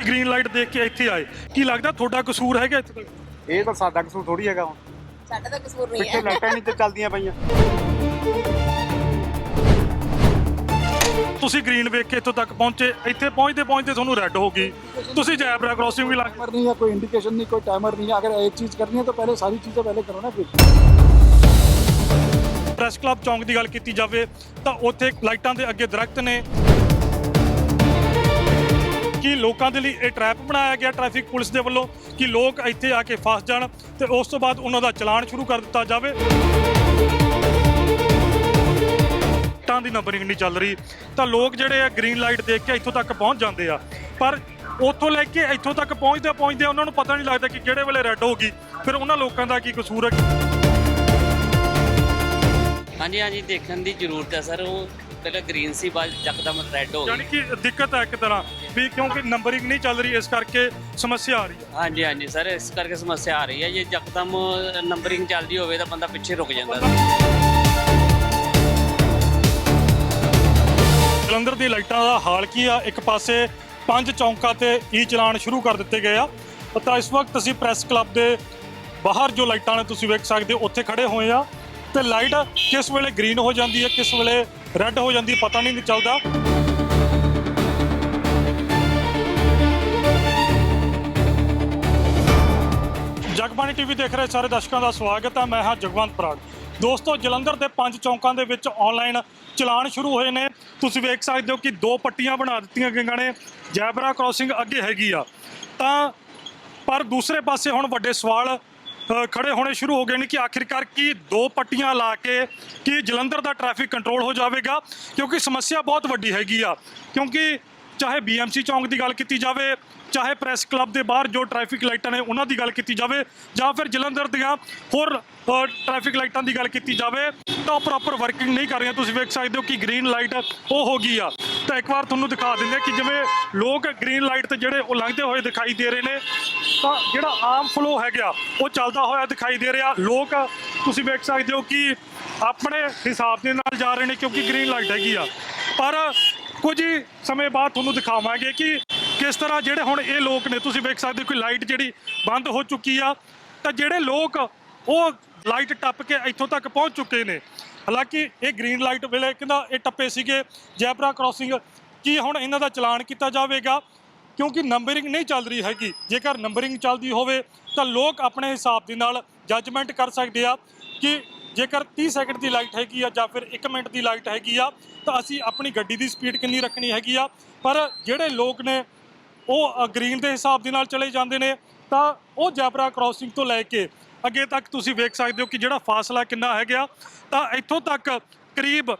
Green light ਦੇਖ ਕੇ ਇੱਥੇ ਆਏ ਕੀ ਲੱਗਦਾ ਤੁਹਾਡਾ ਕਸੂਰ ਹੈਗਾ ਇੱਥੇ ਤੱਕ ਇਹ ਤਾਂ ਸਾਡਾ ਕਸੂਰ ਥੋੜੀ ਹੈਗਾ ਹੁਣ ਸਾਡਾ ਤਾਂ ਕਸੂਰ ਨਹੀਂ ਪਿੱਛੇ ਹੈ ਲਾਈਟਾਂ ਨਹੀਂ ਤੇ ਚੱਲਦੀਆਂ ਪਈਆਂ ਤੁਸੀਂ ਗ੍ਰੀਨ ਵੇਖ ਕੇ ਇੱਥੋਂ ਤੱਕ ਪਹੁੰਚੇ ਇੱਥੇ ਪਹੁੰਚਦੇ ਪਹੁੰਚਦੇ ਤੁਹਾਨੂੰ ਰੈੱਡ ਹੋ ਗਈ ਤੁਸੀਂ ਜੈਬਰਾ ਕ੍ਰਾਸਿੰਗ ਵੀ ਲੱਗ टाइमर नहीं है कोई इंडिकेशन नहीं कोई टाइमर नहीं है अगर एक चीज करनी है तो पहले सारी चीजें पहले करो ना फिर ਪ੍ਰੈਸ ਕਲੱਬ ਚੌਂਕ ਦੀ ਗੱਲ ਕੀਤੀ ਜਾਵੇ ਤਾਂ ਉੱਥੇ ਲਾਈਟਾਂ ਦੇ ਅੱਗੇ ਦਰਖਤ ਨੇ ਕਿ ਲੋਕਾਂ ਦੇ ਲਈ ਇਹ ਟ੍ਰੈਪ ਬਣਾਇਆ ਗਿਆ ਟ੍ਰੈਫਿਕ ਪੁਲਿਸ ਦੇ ਵੱਲੋਂ ਕਿ ਲੋਕ ਇੱਥੇ ਆ ਕੇ ਫਸ ਜਾਣ ਤੇ ਉਸ ਤੋਂ ਬਾਅਦ ਉਹਨਾਂ ਦਾ ਚਲਾਨ ਸ਼ੁਰੂ ਕਰ ਦਿੱਤਾ ਜਾਵੇ। ਟਾਂ ਦੀ ਨੰਬਰਿੰਗ ਨਹੀਂ ਚੱਲ ਰਹੀ। ਤਾਂ ਲੋਕ ਜਿਹੜੇ ਆ ਗ੍ਰੀਨ ਲਾਈਟ ਦੇਖ ਕੇ ਇੱਥੋਂ ਤੱਕ ਪਹੁੰਚ ਜਾਂਦੇ ਆ। ਪਰ ਉੱਥੋਂ ਲੈ ਕੇ ਇੱਥੋਂ ਤੱਕ ਪਹੁੰਚਦੇ ਪਹੁੰਚਦੇ ਉਹਨਾਂ ਨੂੰ ਪਤਾ ਨਹੀਂ ਲੱਗਦਾ ਕਿ ਕਿਹੜੇ ਵੇਲੇ ਰੈੱਡ ਹੋ ਗਈ। ਫਿਰ ਉਹਨਾਂ ਲੋਕਾਂ ਦਾ ਕੀ ਕਸੂਰ ਹੈ? ਹਾਂਜੀ ਹਾਂਜੀ, ਦੇਖਣ ਦੀ ਜ਼ਰੂਰਤ ਹੈ, ਸਰ। ਉਹ ਪਹਿਲਾਂ ਗ੍ਰੀਨ ਸੀ ਬਾਅਦ ਯਕਦਮ ਰੈੱਡ ਹੋ ਯਾਨੀ ਗਈ ਕਿ ਦਿੱਕਤ ਹੈ ਇੱਕ ਤਰ੍ਹਾਂ ਵੀ ਕਿਉਂਕਿ ਨੰਬਰਿੰਗ ਨਹੀਂ ਚੱਲ ਰਹੀ ਇਸ ਕਰਕੇ ਸਮੱਸਿਆ ਆ ਰਹੀ ਹੈ। ਹਾਂਜੀ ਹਾਂਜੀ ਸਰ ਇਸ ਕਰਕੇ ਸਮੱਸਿਆ ਆ ਰਹੀ ਹੈ। ਜੇ ਯਕਦਮ ਨੰਬਰਿੰਗ ਚੱਲਦੀ ਹੋਵੇ ਤਾਂ ਬੰਦਾ ਪਿੱਛੇ ਰੁਕ ਜਾਂਦਾ ਜਲੰਧਰ ਦੀ ਲਾਈਟਾਂ ਦਾ ਹਾਲ ਕੀ ਆ? ਇੱਕ ਪਾਸੇ ਪੰਜ ਚੌਂਕਾਂ ਤੇ ਈ ਚਲਾਨ ਸ਼ੁਰੂ ਕਰ ਦਿੱਤੇ ਗਏ ਆ। ਤਾਂ ਇਸ ਵਕਤ ਅਸੀਂ ਪ੍ਰੈਸ ਕਲੱਬ ਦੇ ਬਾਹਰ ਜੋ ਲਾਈਟਾਂ ਨੇ ਤੁਸੀਂ ਵੇਖ ਸਕਦੇ ਹੋ ਉੱਥੇ ਖੜੇ ਹੋਏ ਆ। ਤੇ ਲਾਈਟ ਕਿਸ ਵੇਲੇ ਗ੍ਰੀਨ ਹੋ ਜਾਂਦੀ ਹੈ, ਕਿਸ ਵੇਲੇ ਰੈੱਡ ਹੋ ਜਾਂਦੀ ਹੈ, ਪਤਾ ਨਹੀਂ ਚੱਲਦਾ। ਜਗਬਾਣੀ ਟੀਵੀ ਦੇਖ ਰਹੇ ਸਾਰੇ ਦਰਸ਼ਕਾਂ ਦਾ ਸਵਾਗਤ ਹੈ, ਮੈਂ ਹਾਂ ਜਗਵੰਤ ਬਰਾੜ ਦੋਸਤੋ, ਜਲੰਧਰ ਦੇ ਪੰਜ ਚੌਂਕਾਂ ਦੇ ਵਿੱਚ ਆਨਲਾਈਨ ਚਲਾਨ ਸ਼ੁਰੂ ਹੋਏ ਨੇ। ਤੁਸੀਂ ਵੇਖ ਸਕਦੇ ਹੋ ਕਿ ਦੋ ਪੱਟੀਆਂ ਬਣਾ ਦਿੱਤੀਆਂ ਗਈਆਂ ਨੇ, ਜੈਬਰਾ ਕ੍ਰਾਸਿੰਗ ਅੱਗੇ ਹੈਗੀ ਆ। ਤਾਂ, ਪਰ ਦੂਸਰੇ ਪਾਸੇ ਹੁਣ ਵੱਡੇ ਸਵਾਲ ਖੜੇ ਹੋਣੇ ਸ਼ੁਰੂ ਹੋ ਗਏ ਨੇ ਕਿ ਆਖਿਰਕਾਰ ਕੀ ਦੋ ਪੱਟੀਆਂ ਲਾ ਕੇ ਕਿ ਜਲੰਧਰ ਦਾ ਟ੍ਰੈਫਿਕ ਕੰਟਰੋਲ ਹੋ ਜਾਵੇਗਾ? ਕਿਉਂਕਿ ਸਮੱਸਿਆ ਬਹੁਤ ਵੱਡੀ ਹੈਗੀ ਆ। ਕਿਉਂਕਿ ਚਾਹੇ ਬੀਐਮਸੀ ਚੌਂਕ ਦੀ ਗੱਲ ਕੀਤੀ ਜਾਵੇ ਚਾਹੇ ਪ੍ਰੈਸ ਕਲੱਬ ਦੇ ਬਾਹਰ ਜੋ ਟ੍ਰੈਫਿਕ ਲਾਈਟਾਂ ਨੇ ਉਹਨਾਂ ਦੀ ਗੱਲ ਕੀਤੀ ਜਾਵੇ ਜਾਂ ਫਿਰ ਜਲੰਧਰ ਦੀਆਂ ਹੋਰ ਅ, ਟ੍ਰੈਫਿਕ ਲਾਈਟਾਂ ਦੀ ਗੱਲ ਕੀਤੀ ਜਾਵੇ ਤਾਂ ਪ੍ਰੋਪਰ ਵਰਕਿੰਗ ਨਹੀਂ ਕਰ ਰਹੀਆਂ। ਤੁਸੀਂ ਵੇਖ ਸਕਦੇ ਹੋ ਕਿ ਗ੍ਰੀਨ ਲਾਈਟ ਉਹ ਹੋ ਗਈ ਆ। ਤਾਂ ਇੱਕ ਵਾਰ ਤੁਹਾਨੂੰ ਦਿਖਾ ਦਿੰਦੇ ਕਿ ਜਿਵੇਂ ਲੋਕ ਗ੍ਰੀਨ ਲਾਈਟ ਤੇ ਜਿਹੜੇ ਉਹ ਲੰਘਦੇ ਹੋਏ ਦਿਖਾਈ ਦੇ ਰਹੇ ਨੇ ਤਾਂ ਜਿਹੜਾ ਆਮ ਫਲੋ ਹੈਗਾ ਉਹ ਚੱਲਦਾ ਹੋਇਆ ਦਿਖਾਈ ਦੇ ਰਿਹਾ। ਲੋਕ ਤੁਸੀਂ ਵੇਖ ਸਕਦੇ ਹੋ ਕਿ ਆਪਣੇ ਹਿਸਾਬ ਦੇ ਨਾਲ ਜਾ ਰਹੇ ਨੇ ਕਿਉਂਕਿ ਗ੍ਰੀਨ ਲਾਈਟ ਹੈਗੀ ਆ। ਪਰ ਕੁਝ ਹੀ ਸਮੇਂ ਬਾਅਦ ਤੁਹਾਨੂੰ ਦਿਖਾਵਾਂਗੇ ਕਿ ਕਿਸ ਤਰ੍ਹਾਂ ਜਿਹੜੇ ਹੁਣ ਇਹ ਲੋਕ ਨੇ, ਤੁਸੀਂ ਵੇਖ ਸਕਦੇ ਹੋ ਕਿ ਲਾਈਟ ਜਿਹੜੀ ਬੰਦ ਹੋ ਚੁੱਕੀ ਆ। ਤਾਂ ਜਿਹੜੇ ਲੋਕ ਉਹ ਲਾਈਟ ਟੱਪ ਕੇ ਇੱਥੋਂ ਤੱਕ ਪਹੁੰਚ ਚੁੱਕੇ ਨੇ। ਹਾਲਾਂਕਿ ਇਹ ਗ੍ਰੀਨ ਲਾਈਟ ਵੇਲੇ ਕਹਿੰਦਾ ਇਹ ਟੱਪੇ ਸੀਗੇ ਜੈਬਰਾ ਕ੍ਰਾਸਿੰਗ ਕੀ ਹੁਣ ਇਹਨਾਂ ਦਾ ਚਲਾਨ ਕੀਤਾ ਜਾਵੇਗਾ? ਕਿਉਂਕਿ ਨੰਬਰਿੰਗ ਨਹੀਂ ਚੱਲ ਰਹੀ ਹੈਗੀ। ਜੇਕਰ ਨੰਬਰਿੰਗ ਚੱਲਦੀ ਹੋਵੇ, ਤਾਂ ਲੋਕ ਆਪਣੇ ਹਿਸਾਬ ਦੇ ਨਾਲ ਜੱਜਮੈਂਟ ਕਰ ਸਕਦੇ ਆ ਕਿ ਜੇਕਰ 30 ਸੈਕਿੰਡ ਦੀ ਲਾਈਟ ਹੈਗੀ ਆ ਜਾਂ ਫਿਰ 1 ਮਿੰਟ ਦੀ ਲਾਈਟ ਹੈਗੀ ਆ, ਤਾਂ ਅਸੀਂ ਆਪਣੀ ਗੱਡੀ ਦੀ ਸਪੀਡ ਕਿੰਨੀ ਰੱਖਣੀ ਹੈਗੀ ਆ? ਪਰ ਜਿਹੜੇ ਲੋਕ ਨੇ, ਉਹ ਗ੍ਰੀਨ ਦੇ ਹਿਸਾਬ ਦੇ ਨਾਲ ਚਲੇ ਜਾਂਦੇ ਨੇ, ਤਾਂ ਉਹ ਜੈਬਰਾ ਕ੍ਰਾਸਿੰਗ ਤੋਂ ਲੈ ਕੇ ਅੱਗੇ ਤੱਕ ਤੁਸੀਂ ਵੇਖ ਸਕਦੇ ਹੋ ਕਿ ਜਿਹੜਾ ਫਾਸਲਾ ਕਿੰਨਾ ਹੈਗਾ ਤਾਂ ਇੱਥੋਂ ਤੱਕ ਕਰੀਬ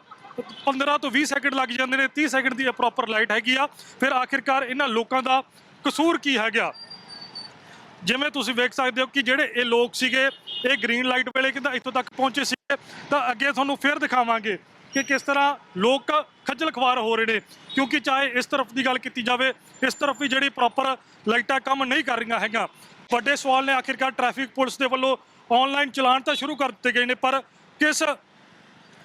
15 ਤੋਂ 20 ਸੈਕਿੰਡ ਲੱਗ ਜਾਂਦੇ ਨੇ 30 ਸੈਕਿੰਡ ਦੀ ਪ੍ਰੋਪਰ ਲਾਈਟ ਹੈਗੀ ਆ। ਫਿਰ ਆਖਿਰਕਾਰ ਇਹਨਾਂ ਲੋਕਾਂ ਦਾ ਕਸੂਰ ਕੀ ਹੈਗਾ? ਜਿਵੇਂ ਤੁਸੀਂ ਵੇਖ ਸਕਦੇ ਹੋ ਕਿ ਜਿਹੜੇ ਇਹ ਲੋਕ ਸੀਗੇ, ਇਹ ਗ੍ਰੀਨ ਲਾਈਟ ਵੇਲੇ ਕਿੰਦਾ ਇੱਥੋਂ ਤੱਕ ਪਹੁੰਚੇ ਸੀਗੇ, ਤਾਂ ਅੱਗੇ ਤੁਹਾਨੂੰ ਫਿਰ ਦਿਖਾਵਾਂਗੇ ਕਿ ਕਿਸ ਤਰ੍ਹਾਂ ਲੋਕ ਖੱਜਲ ਖਵਾਰ ਹੋ ਰਹੇ ਨੇ, ਕਿਉਂਕਿ ਚਾਹੇ ਇਸ ਤਰਫ ਦੀ ਗੱਲ ਕੀਤੀ ਜਾਵੇ, ਇਸ ਤਰਫ ਵੀ ਜਿਹੜੀ ਪ੍ਰੋਪਰ ਲਾਈਟਾਂ ਕੰਮ ਨਹੀਂ ਕਰ ਰਹੀਆਂ ਹੈਗੀਆਂ। ਵੱਡੇ ਸਵਾਲ ਨੇ ਆਖਿਰਕਾਰ ਟ੍ਰੈਫਿਕ ਪੁਲਿਸ ਦੇ ਵੱਲੋਂ ਆਨਲਾਈਨ ਚਲਾਨ ਤਾਂ ਸ਼ੁਰੂ ਕਰ ਦਿੱਤੇ ਗਏ ਨੇ, ਪਰ ਕਿਸ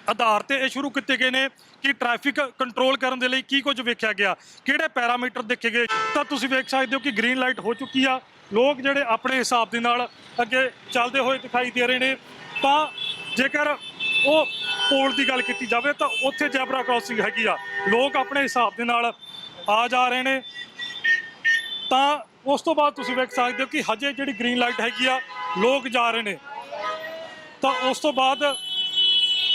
ਆਧਾਰ ਤੇ ਇਹ ਸ਼ੁਰੂ ਕੀਤੇ ਗਏ ਨੇ ਕਿ ਟ੍ਰੈਫਿਕ ਕੰਟਰੋਲ ਕਰਨ ਦੇ ਲਈ ਕੀ ਕੁਝ ਵੇਖਿਆ ਗਿਆ, ਕਿਹੜੇ ਪੈਰਾਮੀਟਰ ਦੇਖੇ ਗਏ, ਤਾਂ ਤੁਸੀਂ ਵੇਖ ਸਕਦੇ ਹੋ ਕਿ ਗ੍ਰੀਨ ਲਾਈਟ ਹੋ ਚੁੱਕੀ ਆ। ਲੋਕ ਜਿਹੜੇ ਆਪਣੇ ਹਿਸਾਬ ਦੇ ਨਾਲ ਅੱਗੇ ਚੱਲਦੇ ਹੋਏ ਦਿਖਾਈ ਦੇ ਰਹੇ ਨੇ, ਤਾਂ ਜੇਕਰ ਉਹ ਪੋਲ ਦੀ ਗੱਲ ਕੀਤੀ ਜਾਵੇ, ਤਾਂ ਉੱਥੇ ਜੈਬਰਾ ਕ੍ਰਾਸਿੰਗ ਹੈਗੀ ਆ। ਲੋਕ ਆਪਣੇ ਹਿਸਾਬ ਦੇ ਨਾਲ ਆ ਜਾ ਰਹੇ ਨੇ। ਤਾਂ ਉਸ ਤੋਂ ਬਾਅਦ ਤੁਸੀਂ ਵੇਖ ਸਕਦੇ ਹੋ ਕਿ ਹਜੇ ਜਿਹੜੀ ਗ੍ਰੀਨ ਲਾਈਟ ਹੈਗੀ ਆ, ਲੋਕ ਜਾ ਰਹੇ ਨੇ। ਤਾਂ ਉਸ ਤੋਂ ਬਾਅਦ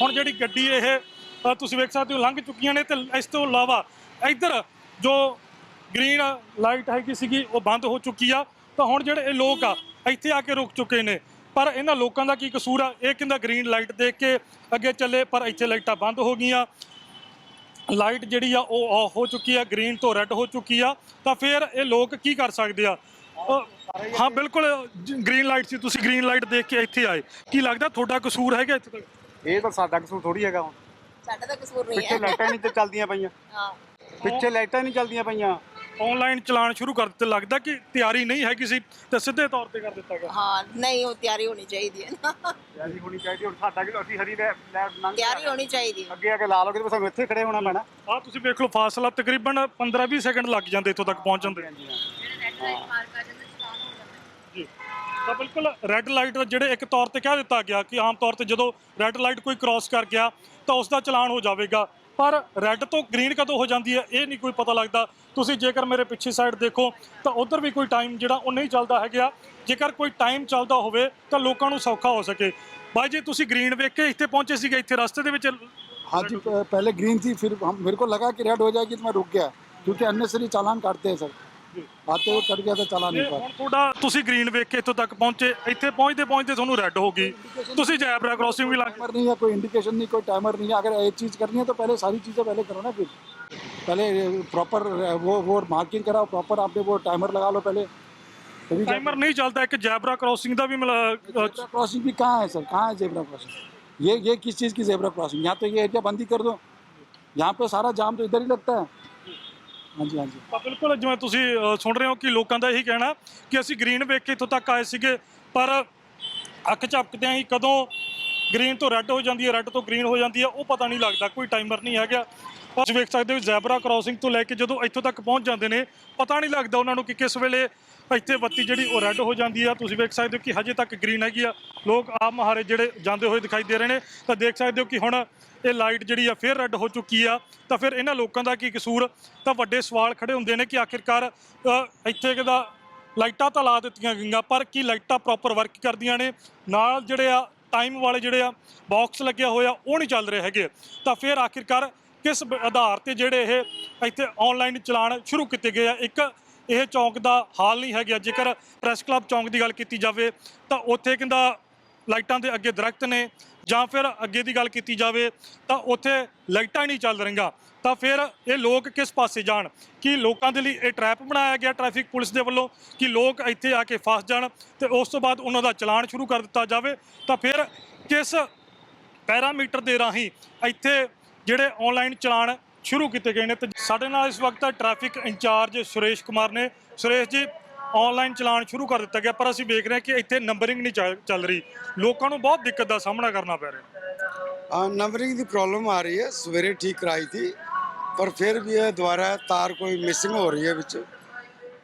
ਹੁਣ ਜਿਹੜੀ ਗੱਡੀ ਇਹ ਤੁਸੀਂ ਵੇਖ ਸਕਦੇ ਹੋ ਲੰਘ ਚੁੱਕੀਆਂ ਨੇ ਤੇ ਇਸ ਤੋਂ ਇਲਾਵਾ ਇੱਧਰ ਜੋ ਗ੍ਰੀਨ ਲਾਈਟ ਹੈਗੀ ਸੀਗੀ, ਉਹ ਬੰਦ ਹੋ ਚੁੱਕੀ ਆ। ਤਾਂ ਹੁਣ ਜਿਹੜੇ ਇਹ ਲੋਕ ਆ ਇੱਥੇ ਆ ਕੇ ਰੁਕ ਚੁੱਕੇ ਨੇ। ਪਰ ਇਹਨਾਂ ਲੋਕਾਂ ਦਾ ਕੀ ਕਸੂਰ ਆ? ਇਹ ਕਹਿੰਦਾ ਗ੍ਰੀਨ ਲਾਈਟ ਦੇਖ ਕੇ ਅੱਗੇ ਚੱਲੇ ਪਰ ਇੱਥੇ ਲਾਈਟਾਂ ਬੰਦ ਹੋ ਗਈਆਂ। ਲਾਈਟ ਜਿਹੜੀ ਆ ਉਹ ਆਫ ਹੋ ਚੁੱਕੀ ਆ ਗ੍ਰੀਨ ਤੋਂ ਰੈੱਡ ਹੋ ਚੁੱਕੀ ਆ। ਤਾਂ ਫਿਰ ਇਹ ਲੋਕ ਕੀ ਕਰ ਸਕਦੇ ਆ? ਹਾਂ ਬਿਲਕੁਲ ਗ੍ਰੀਨ ਲਾਈਟ ਸੀ। ਤੁਸੀਂ ਗ੍ਰੀਨ ਲਾਈਟ ਦੇਖ ਕੇ ਇੱਥੇ ਆਏ। ਕੀ ਲੱਗਦਾ ਤੁਹਾਡਾ ਕਸੂਰ ਹੈਗਾ ਇੱਥੇ ਤੱਕ? ਇਹ ਤਾਂ ਸਾਡਾ ਕਸੂਰ ਥੋੜੀ ਹੈਗਾ ਹੁਣ। ਸਾਡਾ ਤਾਂ ਕਸੂਰ ਨਹੀਂ ਪਿੱਛੇ ਹੈ। ਲਾਈਟਾਂ ਨਹੀਂ ਤੇ ਚੱਲਦੀਆਂ ਪਈਆਂ। ਹਾਂ। ਪਿੱਛੇ ਲਾਈਟਾਂ ਨਹੀਂ ਚੱਲਦੀਆਂ ਪਈਆਂ। ਆਨਲਾਈਨ ਚਲਾਨ ਸ਼ੁਰੂ ਕਰ ਦਿੱਤੇ। ਲੱਗਦਾ ਕਿ ਤਿਆਰੀ ਨਹੀਂ ਹੈਗੀ ਸੀ ਤੇ ਸਿੱਧੇ ਤੌਰ ਤੇ ਕਰ ਦਿੱਤਾ ਗਿਆ। ਹਾਂ ਨਹੀਂ ਉਹ ਤਿਆਰੀ ਹੋਣੀ ਚਾਹੀਦੀ ਹੈ ਨਾ। ਤਿਆਰੀ ਹੋਣੀ ਚਾਹੀਦੀ ਹੁਣ ਸਾਡਾ ਕਿ ਅਸੀਂ ਹਰੀ ਲੈ ਲੰਘ ਤਿਆਰੀ ਹੋਣੀ ਚਾਹੀਦੀ ਹੈ। ਅੱਗੇ ਆ ਕੇ ਲਾ ਲੋਗੇ ਤੇ ਸਾਨੂੰ ਇੱਥੇ ਖੜੇ ਹੋਣਾ ਪੈਣਾ। ਆ ਤੁਸੀਂ ਵੇਖ ਲਓ ਫਾਸਲਾ ਤਕਰੀਬਨ 15-20 ਸੈਕਿੰਡ ਲੱਗ ਜਾਂਦੇ ਇੱਥੋਂ ਤੱਕ ਪਹੁੰਚਣ ਦੇ। ਜੀ। ਤਾਂ ਬਿਲਕੁਲ ਰੈੱਡ ਲਾਈਟ ਜਿਹੜੇ ਇੱਕ ਤੌਰ ਤੇ ਕਹਿ ਦਿੱਤਾ ਗਿਆ ਕਿ ਆਮ ਤੌਰ ਤੇ ਜਦੋਂ ਰੈੱਡ ਲਾਈਟ ਕੋਈ ਕ੍ਰਾਸ ਕਰ ਗਿਆ ਤਾਂ ਉਸ ਦਾ ਚਲਾਨ ਹੋ ਜਾਵੇਗਾ। ਪਰ ਰੈੱਡ ਤੋਂ ਗ੍ਰੀਨ ਕਦੋਂ ਹੋ ਜਾਂਦੀ ਹੈ ਇਹ ਨਹੀਂ ਕੋਈ ਪਤਾ ਲੱਗਦਾ ਤੁਸੀਂ ਜੇਕਰ ਮੇਰੇ ਪਿੱਛੇ ਸਾਈਡ ਦੇਖੋ ਤਾਂ ਉਧਰ ਵੀ ਕੋਈ ਟਾਈਮ ਜਿਹੜਾ ਉਹ ਨਹੀਂ ਚੱਲਦਾ ਹੈਗਾ ਜੇਕਰ ਕੋਈ ਟਾਈਮ ਚੱਲਦਾ ਹੋਵੇ ਤਾਂ ਲੋਕਾਂ ਨੂੰ ਸੌਖਾ ਹੋ ਸਕੇ ਬਾਈ ਜੀ ਤੁਸੀਂ ਗ੍ਰੀਨ ਵੇਖ ਕੇ ਇੱਥੇ ਪਹੁੰਚੇ ਸੀਗੇ ਇੱਥੇ ਰਸਤੇ ਦੇ ਵਿੱਚ हाँ जी प- पहले ग्रीन थी फिर हम मेरे को लगा कि रेड हो जाएगी तो मैं रुक गया क्योंकि अननेसरी चालान काटते हैं सर आते हुए कट गया था चालान ਤੇ एक बार ਹੁਣ ਤੁਹਾਡਾ ਤੁਸੀਂ ਗ੍ਰੀਨ ਵੇਖ ਕੇ ਇੱਥੋਂ ਤੱਕ ਪਹੁੰਚੇ ਇੱਥੇ ਪਹੁੰਚਦੇ ਪਹੁੰਚਦੇ ਤੁਹਾਨੂੰ ਰੈੱਡ ਹੋ ਗਈ ਤੁਸੀਂ ਜੈਬਰਾ ਕ੍ਰਾਸਿੰਗ ਵੀ ਲੱਗ टाइमर नहीं है कोई इंडिकेशन नहीं कोई टाइमर नहीं है अगर एक चीज़ करनी है तो पहले सारी चीज़ें पहले करो ना फिर पहले प्रॉपर वो वो मार्किंग कराओ प्रॉपर आपने वो टाइमर लगा लो पहले तभी ਟਾਈਮਰ ਨਹੀਂ ਚੱਲਦਾ ਇੱਕ ਜੈਬਰਾ ਕ੍ਰਾਸਿੰਗ ਦਾ ਵੀ ਮਿਲਾ- ਅ, क्रॉसिंग भी कहाँ है सर कहाँ है जेबरा क्रॉसिंग ये ये किस चीज़ की जेबरा क्रॉसिंग यहाँ तो ये एरिया बंद ही कर दो यहाँ पे सारा जाम तो इधर ही लगता है ਹਾਂਜੀ ਹਾਂਜੀ। ਤਾਂ ਬਿਲਕੁਲ, ਜਿਵੇਂ ਤੁਸੀਂ ਸੁਣ ਰਹੇ ਹੋ ਕਿ ਲੋਕਾਂ ਦਾ ਇਹੀ ਕਹਿਣਾ ਕਿ ਅਸੀਂ ਗ੍ਰੀਨ ਵੇਖ ਕੇ ਇੱਥੋਂ ਤੱਕ ਆਏ ਸੀਗੇ, ਪਰ ਅੱਖ ਝਪਕਦਿਆਂ ਹੀ ਕਦੋਂ ਗ੍ਰੀਨ ਤੋਂ ਰੈੱਡ ਹੋ ਜਾਂਦੀ ਹੈ ਰੈੱਡ ਤੋਂ ਗ੍ਰੀਨ ਹੋ ਜਾਂਦੀ ਹੈ, ਉਹ ਪਤਾ ਨਹੀਂ ਲੱਗਦਾ, ਕੋਈ ਟਾਈਮਰ ਨਹੀਂ ਹੈਗਾ। ਤੁਸੀਂ ਵੇਖ ਸਕਦੇ ਹੋ, ਜ਼ੈਬਰਾ ਕ੍ਰਾਸਿੰਗ ਤੋਂ ਲੈ ਕੇ ਜਦੋਂ ਇੱਥੋਂ ਤੱਕ ਪਹੁੰਚ ਜਾਂਦੇ ਨੇ, ਪਤਾ ਨਹੀਂ ਲੱਗਦਾ ਉਹਨਾਂ ਨੂੰ ਕਿ ਕਿਸ ਵੇਲੇ ਇੱਥੇ ਬੱਤੀ ਜਿਹੜੀ ਉਹ ਰੈੱਡ ਹੋ ਜਾਂਦੀ ਆ। ਤੁਸੀਂ ਵੇਖ ਸਕਦੇ ਹੋ ਕਿ ਹਜੇ ਤੱਕ ਗ੍ਰੀਨ ਹੈਗੀ ਆ। ਲੋਕ ਆਪ ਮਹਾਰੇ ਜਿਹੜੇ ਜਾਂਦੇ ਹੋਏ ਦਿਖਾਈ ਦੇ ਰਹੇ ਨੇ, ਤਾਂ ਦੇਖ ਸਕਦੇ ਹੋ ਕਿ ਹੁਣ ਇਹ ਲਾਈਟ ਜਿਹੜੀ ਆ ਫੇਰ ਰੈੱਡ ਹੋ ਚੁੱਕੀ ਆ। ਤਾਂ ਫਿਰ ਇਹਨਾਂ ਲੋਕਾਂ ਦਾ ਕੀ ਕਸੂਰ? ਤਾਂ ਵੱਡੇ ਸਵਾਲ ਖੜੇ ਹੁੰਦੇ ਨੇ ਕਿ ਆਖਿਰਕਾਰ ਇੱਥੇ ਕਿਦਾ ਲਾਈਟਾਂ ਤਾਂ ਲਾ ਦਿੱਤੀਆਂ ਗਈਆਂ, ਪਰ ਕੀ ਲਾਈਟਾਂ ਪ੍ਰੋਪਰ ਵਰਕ ਕਰਦੀਆਂ ਨੇ? ਨਾਲ ਜਿਹੜੇ ਆ ਟਾਈਮ ਵਾਲੇ ਜਿਹੜੇ ਆ ਬਾਕਸ ਲੱਗਿਆ ਹੋਇਆ, ਉਹ ਨਹੀਂ ਚੱਲ ਰਹੇ ਹੈਗੇ। ਤਾਂ ਫਿਰ ਆਖਿਰਕਾਰ ਕਿਸ ਆਧਾਰ ਤੇ ਜਿਹੜੇ ਇਹ ਇੱਥੇ ਆਨਲਾਈਨ ਚਲਾਨ ਸ਼ੁਰੂ ਕੀਤੇ ਗਏ ਆ? ਇੱਕ ਇਹ ਚੌਂਕ ਦਾ ਹਾਲ ਨਹੀਂ ਹੈਗਾ। ਜੇਕਰ ਪ੍ਰੈਸ ਕਲੱਬ ਚੌਂਕ ਦੀ ਗੱਲ ਕੀਤੀ ਜਾਵੇ, ਤਾਂ ਉੱਥੇ ਕਹਿੰਦਾ ਲਾਈਟਾਂ ਦੇ ਅੱਗੇ ਦਰਖਤ ਨੇ ਜਾਂ ਫਿਰ ਅੱਗੇ ਦੀ ਗੱਲ ਕੀਤੀ ਜਾਵੇ, ਤਾਂ ਉੱਥੇ ਲਾਈਟਾਂ ਹੀ ਨਹੀਂ ਚੱਲ ਰਹੀਆਂ। ਤਾਂ ਫਿਰ ਇਹ ਲੋਕ ਕਿਸ ਪਾਸੇ ਜਾਣ? ਕਿ ਲੋਕਾਂ ਦੇ ਲਈ ਇਹ ਟ੍ਰੈਪ ਬਣਾਇਆ ਗਿਆ ਟ੍ਰੈਫਿਕ ਪੁਲਿਸ ਦੇ ਵੱਲੋਂ? ਕਿ ਲੋਕ ਇੱਥੇ ਆ ਕੇ ਫਸ ਜਾਣ ਤੇ ਉਸ ਤੋਂ ਬਾਅਦ ਉਹਨਾਂ ਦਾ ਚਲਾਨ ਸ਼ੁਰੂ ਕਰ ਦਿੱਤਾ ਜਾਵੇ? ਤਾਂ ਫਿਰ ਕਿਸ ਪੈਰਾਮੀਟਰ ਦੇ ਰਾਹੀਂ ਇੱਥੇ ਜਿਹੜੇ ਆਨਲਾਈਨ ਚਲਾਨ ਸ਼ੁਰੂ ਕੀਤੇ ਗਏ ਨੇ ਤੇ ਸਾਡੇ ਨਾਲ ਇਸ ਵਕਤ ਟ੍ਰੈਫਿਕ ਇੰਚਾਰਜ ਸੁਰੇਸ਼ ਕੁਮਾਰ ਨੇ ਸੁਰੇਸ਼ ਜੀ ਆਨਲਾਈਨ ਚਲਾਨ ਸ਼ੁਰੂ ਕਰ ਦਿੱਤਾ ਗਿਆ ਪਰ ਅਸੀਂ ਵੇਖ ਰਹੇ ਹਾਂ ਕਿ ਇੱਥੇ ਨੰਬਰਿੰਗ ਨਹੀਂ ਚੱਲ- ਚੱਲ ਰਹੀ ਲੋਕਾਂ ਨੂੰ ਬਹੁਤ ਦਿੱਕਤ ਦਾ ਸਾਹਮਣਾ ਕਰਨਾ ਪੈ ਰਿਹਾ हाँ नंबरिंग की प्रॉब्लम आ रही है सवेरे ठीक कराई थी पर फिर भी ये दोबारा तार कोई मिसिंग हो रही है बिच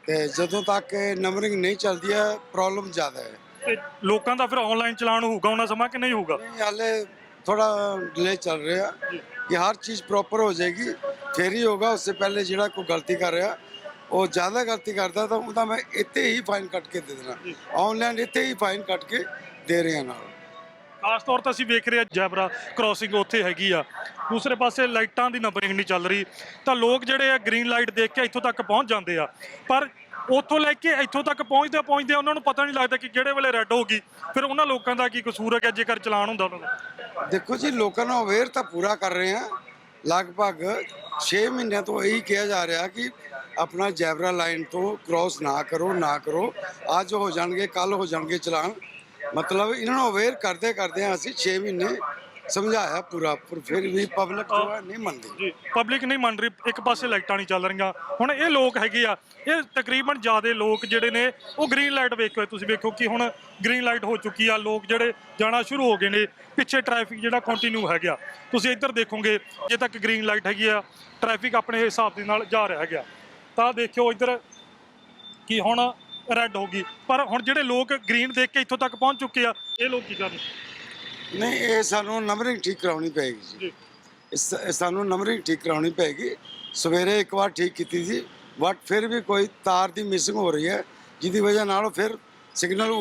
ਤੇ ਜਦੋਂ ਤੱਕ ਨੰਬਰਿੰਗ ਨਹੀਂ ਚੱਲਦੀ ਹੈ ਪ੍ਰੋਬਲਮ ਜ਼ਿਆਦਾ ਹੈ ਤੇ ਲੋਕਾਂ ਦਾ ਫਿਰ ਆਨਲਾਈਨ ਚਲਾਨ ਹੋਊਗਾ ਉਹਨਾਂ ਸਮਾਂ ਕਿ ਨਹੀਂ ਹੋਊਗਾ ਨਹੀਂ ਹਾਲੇ ਥੋੜਾ ਡਿਲੇ ਚੱਲ ਰਿਹਾ ਕਿ ਹਰ ਚੀਜ਼ ਪ੍ਰੋਪਰ ਹੋ ਜਾਏਗੀ, ਫਿਰ ਹੀ ਹੋਗਾ ਉਸ ਤੋਂ ਪਹਿਲੇ ਜਿਹੜਾ ਕੋਈ ਗਲਤੀ ਕਰ ਰਿਹਾ, ਉਹ ਜ਼ਿਆਦਾ ਗਲਤੀ ਕਰਦਾ ਤਾਂ ਉਹਦਾ ਮੈਂ ਇੱਥੇ ਹੀ ਫਾਈਨ ਕੱਟ ਕੇ ਦੇ ਦੇਣਾ। ਆਨਲਾਈਨ ਇੱਥੇ ਹੀ ਫਾਈਨ ਕੱਟ ਕੇ ਦੇ ਰਿਹਾ ਨਾਲ। ਖਾਸ ਤੌਰ ਤੇ ਅਸੀਂ ਵੇਖ ਰਹੇ ਹਾਂ ਜੈਬਰਾ ਕ੍ਰਾਸਿੰਗ ਉੱਥੇ ਹੈਗੀ ਆ। ਦੂਸਰੇ ਪਾਸੇ ਲਾਈਟਾਂ ਦੀ ਨੰਬਰਿੰਗ ਨਹੀਂ ਚੱਲ ਰਹੀ, ਤਾਂ ਲੋਕ ਜਿਹੜੇ ਆ ਗ੍ਰੀਨ ਲਾਈਟ ਦੇਖ ਕੇ ਇੱਥੋਂ ਤੱਕ ਪਹੁੰਚ ਜਾਂਦੇ ਆ। ਪਰ ਉੱਥੋਂ ਲੈ ਕੇ ਇੱਥੋਂ ਤੱਕ ਪਹੁੰਚਦੇ ਪਹੁੰਚਦੇ ਉਹਨਾਂ ਨੂੰ ਪਤਾ ਨਹੀਂ ਲੱਗਦਾ ਕਿ ਕਿਹੜੇ ਵੇਲੇ ਰੈੱਡ ਹੋ ਗਈ। ਫਿਰ ਉਹਨਾਂ ਲੋਕਾਂ ਦਾ ਕੀ ਕਸੂਰ ਹੈ ਕਿ ਜੇਕਰ ਚਲਾਨ ਹੁੰਦਾ ਉਹਨਾਂ ਦਾ? ਦੇਖੋ ਜੀ, ਲੋਕਾਂ ਨੂੰ ਅਵੇਅਰ ਤਾਂ ਪੂਰਾ ਕਰ ਰਹੇ ਆ ਲਗਭਗ 6 ਮਹੀਨਿਆਂ ਤੋਂ ਇਹੀ ਕਿਹਾ ਜਾ ਰਿਹਾ ਕਿ ਆਪਣਾ ਜੈਬਰਾ ਲਾਈਨ ਤੋਂ ਕ੍ਰਾਸ ਨਾ ਕਰੋ ਨਾ ਕਰੋ। ਅੱਜ ਹੋ ਜਾਣਗੇ ਕੱਲ ਹੋ ਜਾਣਗੇ ਚਲਾਨ। ਮਤਲਬ ਇਹਨਾਂ ਨੂੰ ਅਵੇਅਰ ਕਰਦੇ ਕਰਦੇ ਆ ਅਸੀਂ 6 ਮਹੀਨੇ ਸਮਝਾਇਆ ਪੂਰਾ, ਪਰ ਫਿਰ ਵੀ ਪਬਲਿਕ ਜੋ ਹੈ ਨਹੀਂ ਮੰਨਦੀ। ਜੀ ਪਬਲਿਕ ਨਹੀਂ ਮੰਨ ਰਹੀ, ਇੱਕ ਪਾਸੇ ਲਾਈਟਾਂ ਨਹੀਂ ਚੱਲ ਰਹੀਆਂ। ਹੁਣ ਇਹ ਲੋਕ ਹੈਗੇ ਆ, ਇਹ ਤਕਰੀਬਨ ਜ਼ਿਆਦੇ ਲੋਕ ਜਿਹੜੇ ਨੇ, ਉਹ ਗ੍ਰੀਨ ਲਾਈਟ ਵੇਖੋ ਤੁਸੀਂ ਵੇਖੋ ਕਿ ਹੁਣ ਗ੍ਰੀਨ ਲਾਈਟ ਹੋ ਚੁੱਕੀ ਆ, ਲੋਕ ਜਿਹੜੇ ਜਾਣਾ ਸ਼ੁਰੂ ਹੋ ਗਏ ਨੇ, ਪਿੱਛੇ ਟ੍ਰੈਫਿਕ ਜਿਹੜਾ ਕੰਟੀਨਿਊ ਹੈਗਾ। ਤੁਸੀਂ ਇੱਧਰ ਦੇਖੋਗੇ ਜੇ ਤੱਕ ਗ੍ਰੀਨ ਲਾਈਟ ਹੈਗੀ ਆ ਟ੍ਰੈਫਿਕ ਆਪਣੇ ਹਿਸਾਬ ਦੇ ਨਾਲ ਜਾ ਰਿਹਾ ਹੈਗਾ। ਤਾਂ ਦੇਖਿਓ ਇੱਧਰ ਕਿ ਹੁਣ ਰੈੱਡ ਹੋ ਗਈ। ਪਰ ਹੁਣ ਜਿਹੜੇ ਲੋਕ ਗ੍ਰੀਨ ਦੇਖ ਕੇ ਇੱਥੋਂ ਤੱਕ ਪਹੁੰਚ ਚੁੱਕੇ ਆ, ਇਹ ਲੋਕ ਕੀ ਕਰਨ? ਨਹੀਂ ਇਹ ਸਾਨੂੰ ਨੰਬਰਿੰਗ ਠੀਕ ਕਰਾਉਣੀ ਪਏਗੀ ਜੀ। ਇਸ ਸਾਨੂੰ ਨੰਬਰਿੰਗ ਠੀਕ ਕਰਾਉਣੀ ਪਏਗੀ। ਸਵੇਰੇ ਇੱਕ ਵਾਰ ਠੀਕ ਕੀਤੀ ਸੀ ਬਟ ਫਿਰ ਵੀ ਕੋਈ ਤਾਰ ਦੀ ਮਿਸਿੰਗ ਹੋ ਰਹੀ ਹੈ ਜਿਹਦੀ ਵਜ੍ਹਾ ਨਾਲ ਉਹ ਫਿਰ ਸਿਗਨਲ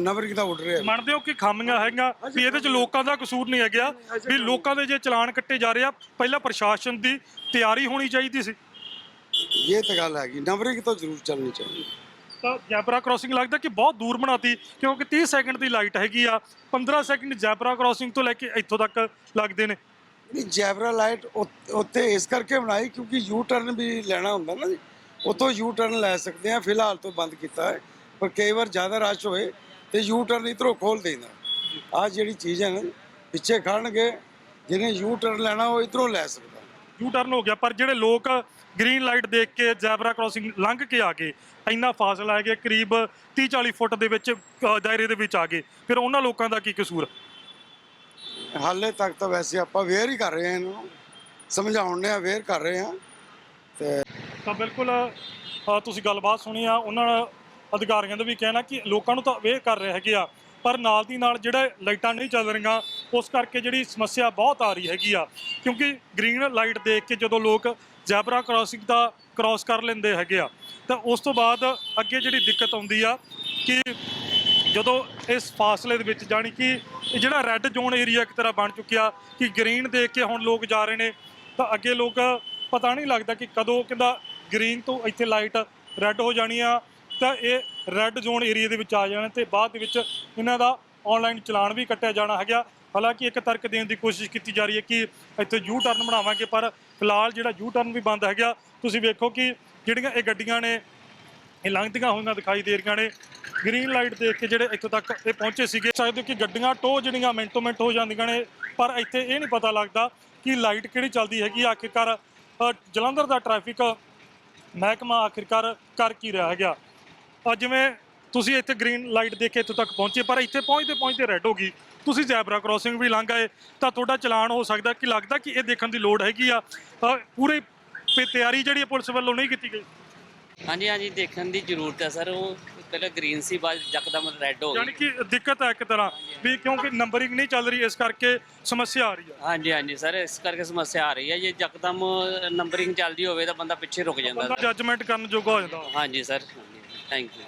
ਨੰਬਰਿੰਗ ਦਾ ਉੱਡ ਰਿਹਾ ਮੰਨਦੇ ਹੋ ਕਿ ਖਾਮੀਆਂ ਹੈਗੀਆਂ? ਵੀ ਇਹਦੇ ਚ ਲੋਕਾਂ ਦਾ ਕਸੂਰ ਨਹੀਂ ਹੈਗਾ ਵੀ ਲੋਕਾਂ ਦੇ ਜੇ ਚਲਾਨ ਕੱਟੇ ਜਾ ਰਹੇ ਆ ਪਹਿਲਾਂ ਪ੍ਰਸ਼ਾਸਨ ਦੀ ਤਿਆਰੀ ਹੋਣੀ ਚਾਹੀਦੀ ਸੀ। ਇਹ ਤਾਂ ਗੱਲ ਹੈਗੀ ਨੰਬਰਿੰਗ ਤਾਂ ਜ਼ਰੂਰ ਚੱਲਣੀ ਚਾਹੀਦੀ। ਤਾਂ ਜੈਬਰਾ ਕ੍ਰਾਸਿੰਗ ਲੱਗਦਾ ਕਿ ਬਹੁਤ ਦੂਰ ਬਣਾਤੀ, ਕਿਉਂਕਿ 30 ਸੈਕਿੰਡ ਦੀ ਲਾਈਟ ਹੈਗੀ ਆ। 15 ਸੈਕਿੰਡ ਜੈਬਰਾ ਕ੍ਰਾਸਿੰਗ ਤੋਂ ਲੈ ਕੇ ਇੱਥੋਂ ਤੱਕ ਲੱਗਦੇ ਨੇ। ਨਹੀਂ ਜੈਬਰਾ ਲਾਈਟ ਉੱਥੇ ਇਸ ਕਰਕੇ ਬਣਾਈ ਕਿਉਂਕਿ ਯੂ ਟਰਨ ਵੀ ਲੈਣਾ ਹੁੰਦਾ ਨਾ ਜੀ। ਉੱਥੋਂ ਯੂ ਟਰਨ ਲੈ ਸਕਦੇ ਆ, ਫਿਲਹਾਲ ਤੋਂ ਬੰਦ ਕੀਤਾ ਹੈ, ਪਰ ਕਈ ਵਾਰ ਜ਼ਿਆਦਾ ਰਸ਼ ਹੋਏ ਤੇ ਯੂ ਟਰਨ ਇਧਰੋਂ ਖੋਲ ਦੇਣਾ ਆ ਜਿਹੜੀ ਚੀਜ਼ ਹੈ ਨਾ ਪਿੱਛੇ ਖੜਨਗੇ ਜਿਹਨੇ ਯੂ ਟਰਨ ਲੈਣਾ ਉਹ ਇਧਰੋਂ ਲੈ ਸਕਦਾ ਯੂ ਟਰਨ ਹੋ ਗਿਆ ਪਰ ਜਿਹੜੇ ਲੋਕ ਗ੍ਰੀਨ ਲਾਈਟ ਦੇਖ ਕੇ ਜ਼ੈਬਰਾ ਕ੍ਰਾਸਿੰਗ ਲੰਘ ਕੇ ਆ ਗਏ ਇੰਨਾ ਫਾਸਲਾ ਹੈ ਕਿ ਕਰੀਬ 30 40 ਫੁੱਟ ਦੇ ਵਿੱਚ ਅ, ਦਾਇਰੇ ਦੇ ਵਿੱਚ ਆ ਗਏ। ਫਿਰ ਉਹਨਾਂ ਲੋਕਾਂ ਦਾ ਕੀ ਕਸੂਰ? ਹਾਲੇ ਤੱਕ ਤਾਂ ਵੈਸੇ ਆਪਾਂ ਅਵੇਅਰ ਹੀ ਕਰ ਰਹੇ ਹਾਂ ਇਹਨਾਂ ਸਮਝਾਉਣ ਨੇ ਅਵੇਅਰ ਕਰ ਰਹੇ ਹਾਂ। ਤਾਂ ਬਿਲਕੁਲ ਅ, ਤੁਸੀਂ ਗੱਲਬਾਤ ਸੁਣੀ ਆ ਉਹਨਾਂ ਅਧਿਕਾਰੀਆਂ ਦਾ ਵੀ ਕਹਿਣਾ ਕਿ ਲੋਕਾਂ ਨੂੰ ਤਾਂ ਅਵੇਅਰ ਕਰ ਰਹੇ ਹੈਗੇ ਆ। ਪਰ ਨਾਲ ਦੀ ਨਾਲ ਜਿਹੜਾ ਲਾਈਟਾਂ ਨਹੀਂ ਚੱਲ ਰਹੀਆਂ, ਉਸ ਕਰਕੇ ਜਿਹੜੀ ਸਮੱਸਿਆ ਬਹੁਤ ਆ ਰਹੀ ਹੈਗੀ ਆ। ਕਿਉਂਕਿ ਗ੍ਰੀਨ ਲਾਈਟ ਦੇਖ ਕੇ ਜਦੋਂ ਲੋਕ ਜ਼ੈਬਰਾ ਕ੍ਰਾਸਿੰਗ ਦਾ ਕ੍ਰਾਸ ਕਰ ਲੈਂਦੇ ਹੈਗੇ ਆ, ਤਾਂ ਉਸ ਤੋਂ ਬਾਅਦ ਅੱਗੇ ਜਿਹੜੀ ਦਿੱਕਤ ਆਉਂਦੀ ਆ ਕਿ ਜਦੋਂ ਇਸ ਫਾਸਲੇ ਦੇ ਵਿੱਚ ਜਾਣੀ ਕਿ ਇਹ ਜਿਹੜਾ ਰੈੱਡ ਜ਼ੋਨ ਏਰੀਆ ਇੱਕ ਤਰ੍ਹਾਂ ਬਣ ਚੁੱਕਿਆ ਕਿ ਗ੍ਰੀਨ ਦੇਖ ਕੇ ਹੁਣ ਲੋਕ ਜਾ ਰਹੇ ਨੇ, ਤਾਂ ਅੱਗੇ ਲੋਕ ਪਤਾ ਨਹੀਂ ਲੱਗਦਾ ਕਿ ਕਦੋਂ ਕਹਿੰਦਾ ਗ੍ਰੀਨ ਤੋਂ ਇੱਥੇ ਲਾਈਟ ਰੈੱਡ ਹੋ ਜਾਣੀ ਆ ਤਾਂ ਇਹ ਰੈੱਡ ਜ਼ੋਨ ਏਰੀਆ ਦੇ ਵਿੱਚ ਆ ਜਾਣ ਤੇ ਬਾਅਦ ਦੇ ਵਿੱਚ ਇਹਨਾਂ ਦਾ ਆਨਲਾਈਨ ਚਲਾਨ ਵੀ ਕੱਟਿਆ ਜਾਣਾ ਹੈਗਾ। ਹਾਲਾਂਕਿ ਇੱਕ ਤਰਕ ਦੇਣ ਦੀ ਕੋਸ਼ਿਸ਼ ਕੀਤੀ ਜਾ ਰਹੀ ਹੈ ਕਿ ਇੱਥੇ ਯੂ ਟਰਨ ਬਣਾਵਾਂਗੇ, ਪਰ ਫਿਲਹਾਲ ਜਿਹੜਾ ਯੂ ਟਰਨ ਵੀ ਬੰਦ ਹੈਗਾ, ਤੁਸੀਂ ਵੇਖੋ ਕਿ ਜਿਹੜੀਆਂ ਇਹ ਗੱਡੀਆਂ ਨੇ, ਇਹ ਲੰਘਦੀਆਂ ਹੋਈਆਂ ਦਿਖਾਈ ਦੇ ਰਹੀਆਂ ਨੇ। ਗ੍ਰੀਨ ਲਾਈਟ ਦੇਖ ਕੇ ਜਿਹੜੇ ਇੱਥੋਂ ਤੱਕ ਇਹ ਪਹੁੰਚੇ ਸੀਗੇ ਸਕਦੇ ਕਿ ਗੱਡੀਆਂ ਟੋ ਜਿਹੜੀਆਂ ਮਿੰਟੋ ਮਿੰਟ ਹੋ ਜਾਂਦੀਆਂ ਨੇ, ਪਰ ਇੱਥੇ ਇਹ ਨਹੀਂ ਪਤਾ ਲੱਗਦਾ ਕਿ ਲਾਈਟ ਕਿਹੜੀ ਚੱਲਦੀ ਹੈਗੀ। ਆਖਿਰਕਾਰ ਜਲੰਧਰ ਦਾ ਟ੍ਰੈਫਿਕ ਮਹਿਕਮਾ ਆਖਿਰਕਾਰ ਕਰ ਕੀ ਰਿਹਾ ਹੈਗਾ। ਅੱਜ ਜਿਵੇਂ ਤੁਸੀਂ ਇੱਥੇ ਗ੍ਰੀਨ ਲਾਈਟ ਦੇਖ ਕੇ ਇੱਥੋਂ ਤੱਕ ਪਹੁੰਚੇ ਪਰ ਇੱਥੇ ਪਹੁੰਚਦੇ ਪਹੁੰਚਦੇ ਰੈੱਡ ਹੋ ਗਈ। ਤੁਸੀਂ ਜ਼ੈਬਰਾ ਕ੍ਰਾਸਿੰਗ ਵੀ ਲੰਘ ਆਏ ਤਾਂ ਤੁਹਾਡਾ ਚਲਾਨ ਹੋ ਸਕਦਾ ਕਿ ਲੱਗਦਾ ਕਿ ਇਹ ਦੇਖਣ ਦੀ ਲੋੜ ਹੈਗੀ ਆ। ਪੂਰੀ ਤਿਆਰੀ ਜਿਹੜੀ ਪੁਲਿਸ ਵੱਲੋਂ ਨਹੀਂ ਕੀਤੀ ਗਈ। ਹਾਂਜੀ ਹਾਂਜੀ ਦੇਖਣ ਦੀ ਜ਼ਰੂਰਤ ਹੈ ਸਰ ਉਹ ਪਹਿਲਾਂ ਗ੍ਰੀਨ ਸੀ ਬਾਅਦ ਯਕਦਮ ਰੈੱਡ ਹੋ ਯਾਨੀ ਗਈ ਕਿ ਦਿੱਕਤ ਹੈ ਇੱਕ ਤਰ੍ਹਾਂ ਵੀ ਕਿਉਂਕਿ ਨੰਬਰਿੰਗ ਨਹੀਂ ਚੱਲ ਰਹੀ ਇਸ ਕਰਕੇ ਸਮੱਸਿਆ ਆ ਰਹੀ ਹੈ। ਹਾਂਜੀ ਹਾਂਜੀ ਸਰ ਇਸ ਕਰਕੇ ਸਮੱਸਿਆ ਆ ਰਹੀ ਹੈ। ਜੇ ਯਕਦਮ ਨੰਬਰਿੰਗ ਚੱਲਦੀ ਹੋਵੇ ਤਾਂ ਬੰਦਾ ਪਿੱਛੇ ਰੁਕ ਜਾਂਦਾ ਬੰਦਾ ਜੱਜਮੈਂਟ ਕਰਨ ਜੋਗਾ ਹੋ ਜਾਂਦਾ। ਹਾਂਜੀ ਸਰ। ਥੈਂਕ ਯੂ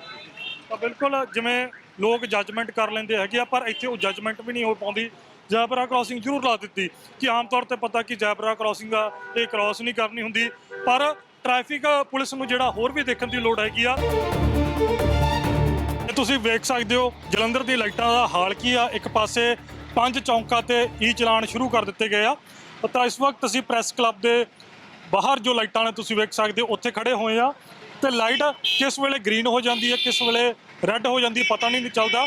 ਤਾਂ ਬਿਲਕੁਲ ਜਿਵੇਂ ਲੋਕ ਜੱਜਮੈਂਟ ਕਰ ਲੈਂਦੇ ਹੈਗੇ ਆ, ਪਰ ਇੱਥੇ ਉਹ ਜੱਜਮੈਂਟ ਵੀ ਨਹੀਂ ਹੋ ਪਾਉਂਦੀ। ਜ਼ੈਬਰਾ ਕ੍ਰਾਸਿੰਗ ਜ਼ਰੂਰ ਲਾ ਦਿੱਤੀ ਕਿ ਆਮ ਤੌਰ ਤੇ ਪਤਾ ਕਿ ਜ਼ੈਬਰਾ ਕ੍ਰਾਸਿੰਗ ਆ ਇਹ ਕ੍ਰਾਸ ਨਹੀਂ ਕਰਨੀ ਹੁੰਦੀ। ਪਰ ਟ੍ਰੈਫਿਕ ਪੁਲਿਸ ਨੂੰ ਜਿਹੜਾ ਹੋਰ ਵੀ ਦੇਖਣ ਦੀ ਲੋੜ ਹੈਗੀ ਆ ਤੁਸੀਂ ਵੇਖ ਸਕਦੇ ਹੋ, ਜਲੰਧਰ ਦੀ ਲਾਈਟਾਂ ਦਾ ਹਾਲ ਕੀ ਆ। ਇੱਕ ਪਾਸੇ ਪੰਜ ਚੌਂਕਾਂ ਤੇ ਈ ਚਲਾਨ ਸ਼ੁਰੂ ਕਰ ਦਿੱਤੇ ਗਏ ਆ। ਤਾਂ ਇਸ ਵਕਤ ਅਸੀਂ ਪ੍ਰੈਸ ਕਲੱਬ ਦੇ ਬਾਹਰ ਜੋ ਲਾਈਟਾਂ ਨੇ ਤੁਸੀਂ ਵੇਖ ਸਕਦੇ ਹੋ, ਉੱਥੇ ਖੜੇ ਹੋਏ ਆ। ਤੇ ਲਾਈਟ ਕਿਸ ਵੇਲੇ ਗ੍ਰੀਨ ਹੋ ਜਾਂਦੀ ਹੈ, ਕਿਸ ਵੇਲੇ ਰੈੱਡ ਹੋ ਜਾਂਦੀ ਪਤਾ ਨਹੀਂ ਚੱਲਦਾ।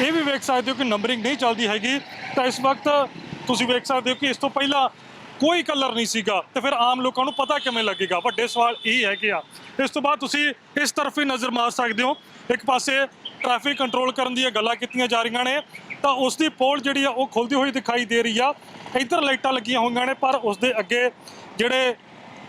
ਇਹ ਵੀ ਵੇਖ ਸਕਦੇ ਹੋ ਕਿ ਨੰਬਰਿੰਗ ਨਹੀਂ ਚੱਲਦੀ ਹੈਗੀ। ਤਾਂ ਇਸ ਵਕਤ ਤੁਸੀਂ ਵੇਖ ਸਕਦੇ ਹੋ ਕਿ ਇਸ ਤੋਂ ਪਹਿਲਾਂ ਕੋਈ ਕਲਰ ਨਹੀਂ ਸੀਗਾ ਤੇ ਫਿਰ ਆਮ ਲੋਕਾਂ ਨੂੰ ਪਤਾ ਕਿਵੇਂ ਲੱਗੇਗਾ। ਵੱਡੇ ਸਵਾਲ ਇਹ ਹੈਗੇ ਆ। ਇਸ ਤੋਂ ਬਾਅਦ ਤੁਸੀਂ ਇਸ ਤਰਫ ਹੀ ਨਜ਼ਰ ਮਾਰ ਸਕਦੇ ਹੋ। ਇੱਕ ਪਾਸੇ ਟ੍ਰੈਫਿਕ ਕੰਟਰੋਲ ਕਰਨ ਦੀਆਂ ਗੱਲਾਂ ਕੀਤੀਆਂ ਜਾ ਰਹੀਆਂ ਨੇ, ਤਾਂ ਉਸ ਦੀ ਪੋਲ ਜਿਹੜੀ ਆ, ਉਹ ਖੁੱਲਦੀ ਹੋਈ ਦਿਖਾਈ ਦੇ ਰਹੀ ਆ। ਇੱਧਰ ਲਾਈਟਾਂ ਲੱਗੀਆਂ ਹੋਈਆਂ ਨੇ, ਪਰ ਉਸ ਦੇ ਅੱਗੇ ਜਿਹੜੇ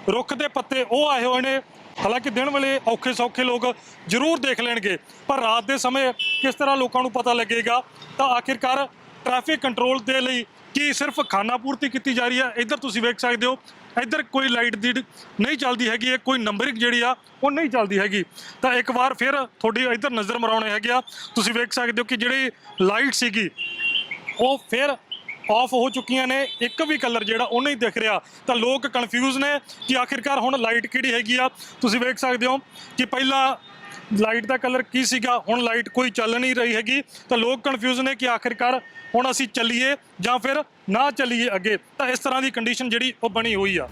ਰੁੱਖ ਦੇ ਪੱਤੇ, ਉਹ ਆਏ ਹੋਏ ਨੇ। ਹਾਲਾਂਕਿ ਦਿਨ ਵੇਲੇ ਔਖੇ ਸੌਖੇ ਲੋਕ ਜ਼ਰੂਰ ਦੇਖ ਲੈਣਗੇ, ਪਰ ਰਾਤ ਦੇ ਸਮੇਂ ਕਿਸ ਤਰ੍ਹਾਂ ਲੋਕਾਂ ਨੂੰ ਪਤਾ ਲੱਗੇਗਾ? ਤਾਂ ਆਖਿਰਕਾਰ ਟ੍ਰੈਫਿਕ ਕੰਟਰੋਲ ਦੇ ਲਈ ਕੀ ਸਿਰਫ ਖਾਨਾ ਪੂਰਤੀ ਕੀਤੀ ਜਾ ਰਹੀ ਹੈ? ਇੱਧਰ ਤੁਸੀਂ ਵੇਖ ਸਕਦੇ ਹੋ, ਇੱਧਰ ਕੋਈ ਲਾਈਟ ਦੀ ਨਹੀਂ ਚੱਲਦੀ ਹੈਗੀ ਹੈ ਕੋਈ ਨੰਬਰਿੰਗ ਜਿਹੜੀ ਆ, ਉਹ ਨਹੀਂ ਚੱਲਦੀ ਹੈਗੀ। ਤਾਂ ਇੱਕ ਵਾਰ ਫਿਰ ਤੁਹਾਡੀ ਇੱਧਰ ਨਜ਼ਰ ਮਰਾਉਣੇ ਹੈਗੇ ਆ। ਤੁਸੀਂ ਵੇਖ ਸਕਦੇ ਹੋ ਕਿ ਜਿਹੜੀ ਲਾਈਟ ਸੀਗੀ, ਉਹ ਫਿਰ ਆਫ ਹੋ ਚੁੱਕੀਆਂ ਨੇ, ਇੱਕ ਵੀ ਕਲਰ ਜਿਹੜਾ ਉਹ ਨਹੀਂ ਦਿਖ ਰਿਹਾ। ਤਾਂ ਲੋਕ ਕਨਫਿਊਜ਼ ਨੇ ਕਿ ਆਖਿਰਕਾਰ ਹੁਣ ਲਾਈਟ ਕਿਹੜੀ ਹੈਗੀ ਆ? ਤੁਸੀਂ ਵੇਖ ਸਕਦੇ ਹੋ ਕਿ ਪਹਿਲਾਂ ਲਾਈਟ ਦਾ ਕਲਰ ਕੀ ਸੀਗਾ? ਹੁਣ ਲਾਈਟ ਕੋਈ ਚੱਲ ਨਹੀਂ ਰਹੀ ਹੈਗੀ। ਤਾਂ ਲੋਕ ਕਨਫਿਊਜ਼ ਨੇ ਕਿ ਆਖਿਰਕਾਰ ਹੁਣ ਅਸੀਂ ਚੱਲੀਏ ਜਾਂ ਫਿਰ ਨਾ ਚੱਲੀਏ ਅੱਗੇ। ਤਾਂ ਇਸ ਤਰ੍ਹਾਂ ਦੀ ਕੰਡੀਸ਼ਨ ਜਿਹੜੀ ਉਹ ਬਣੀ ਹੋਈ ਆ।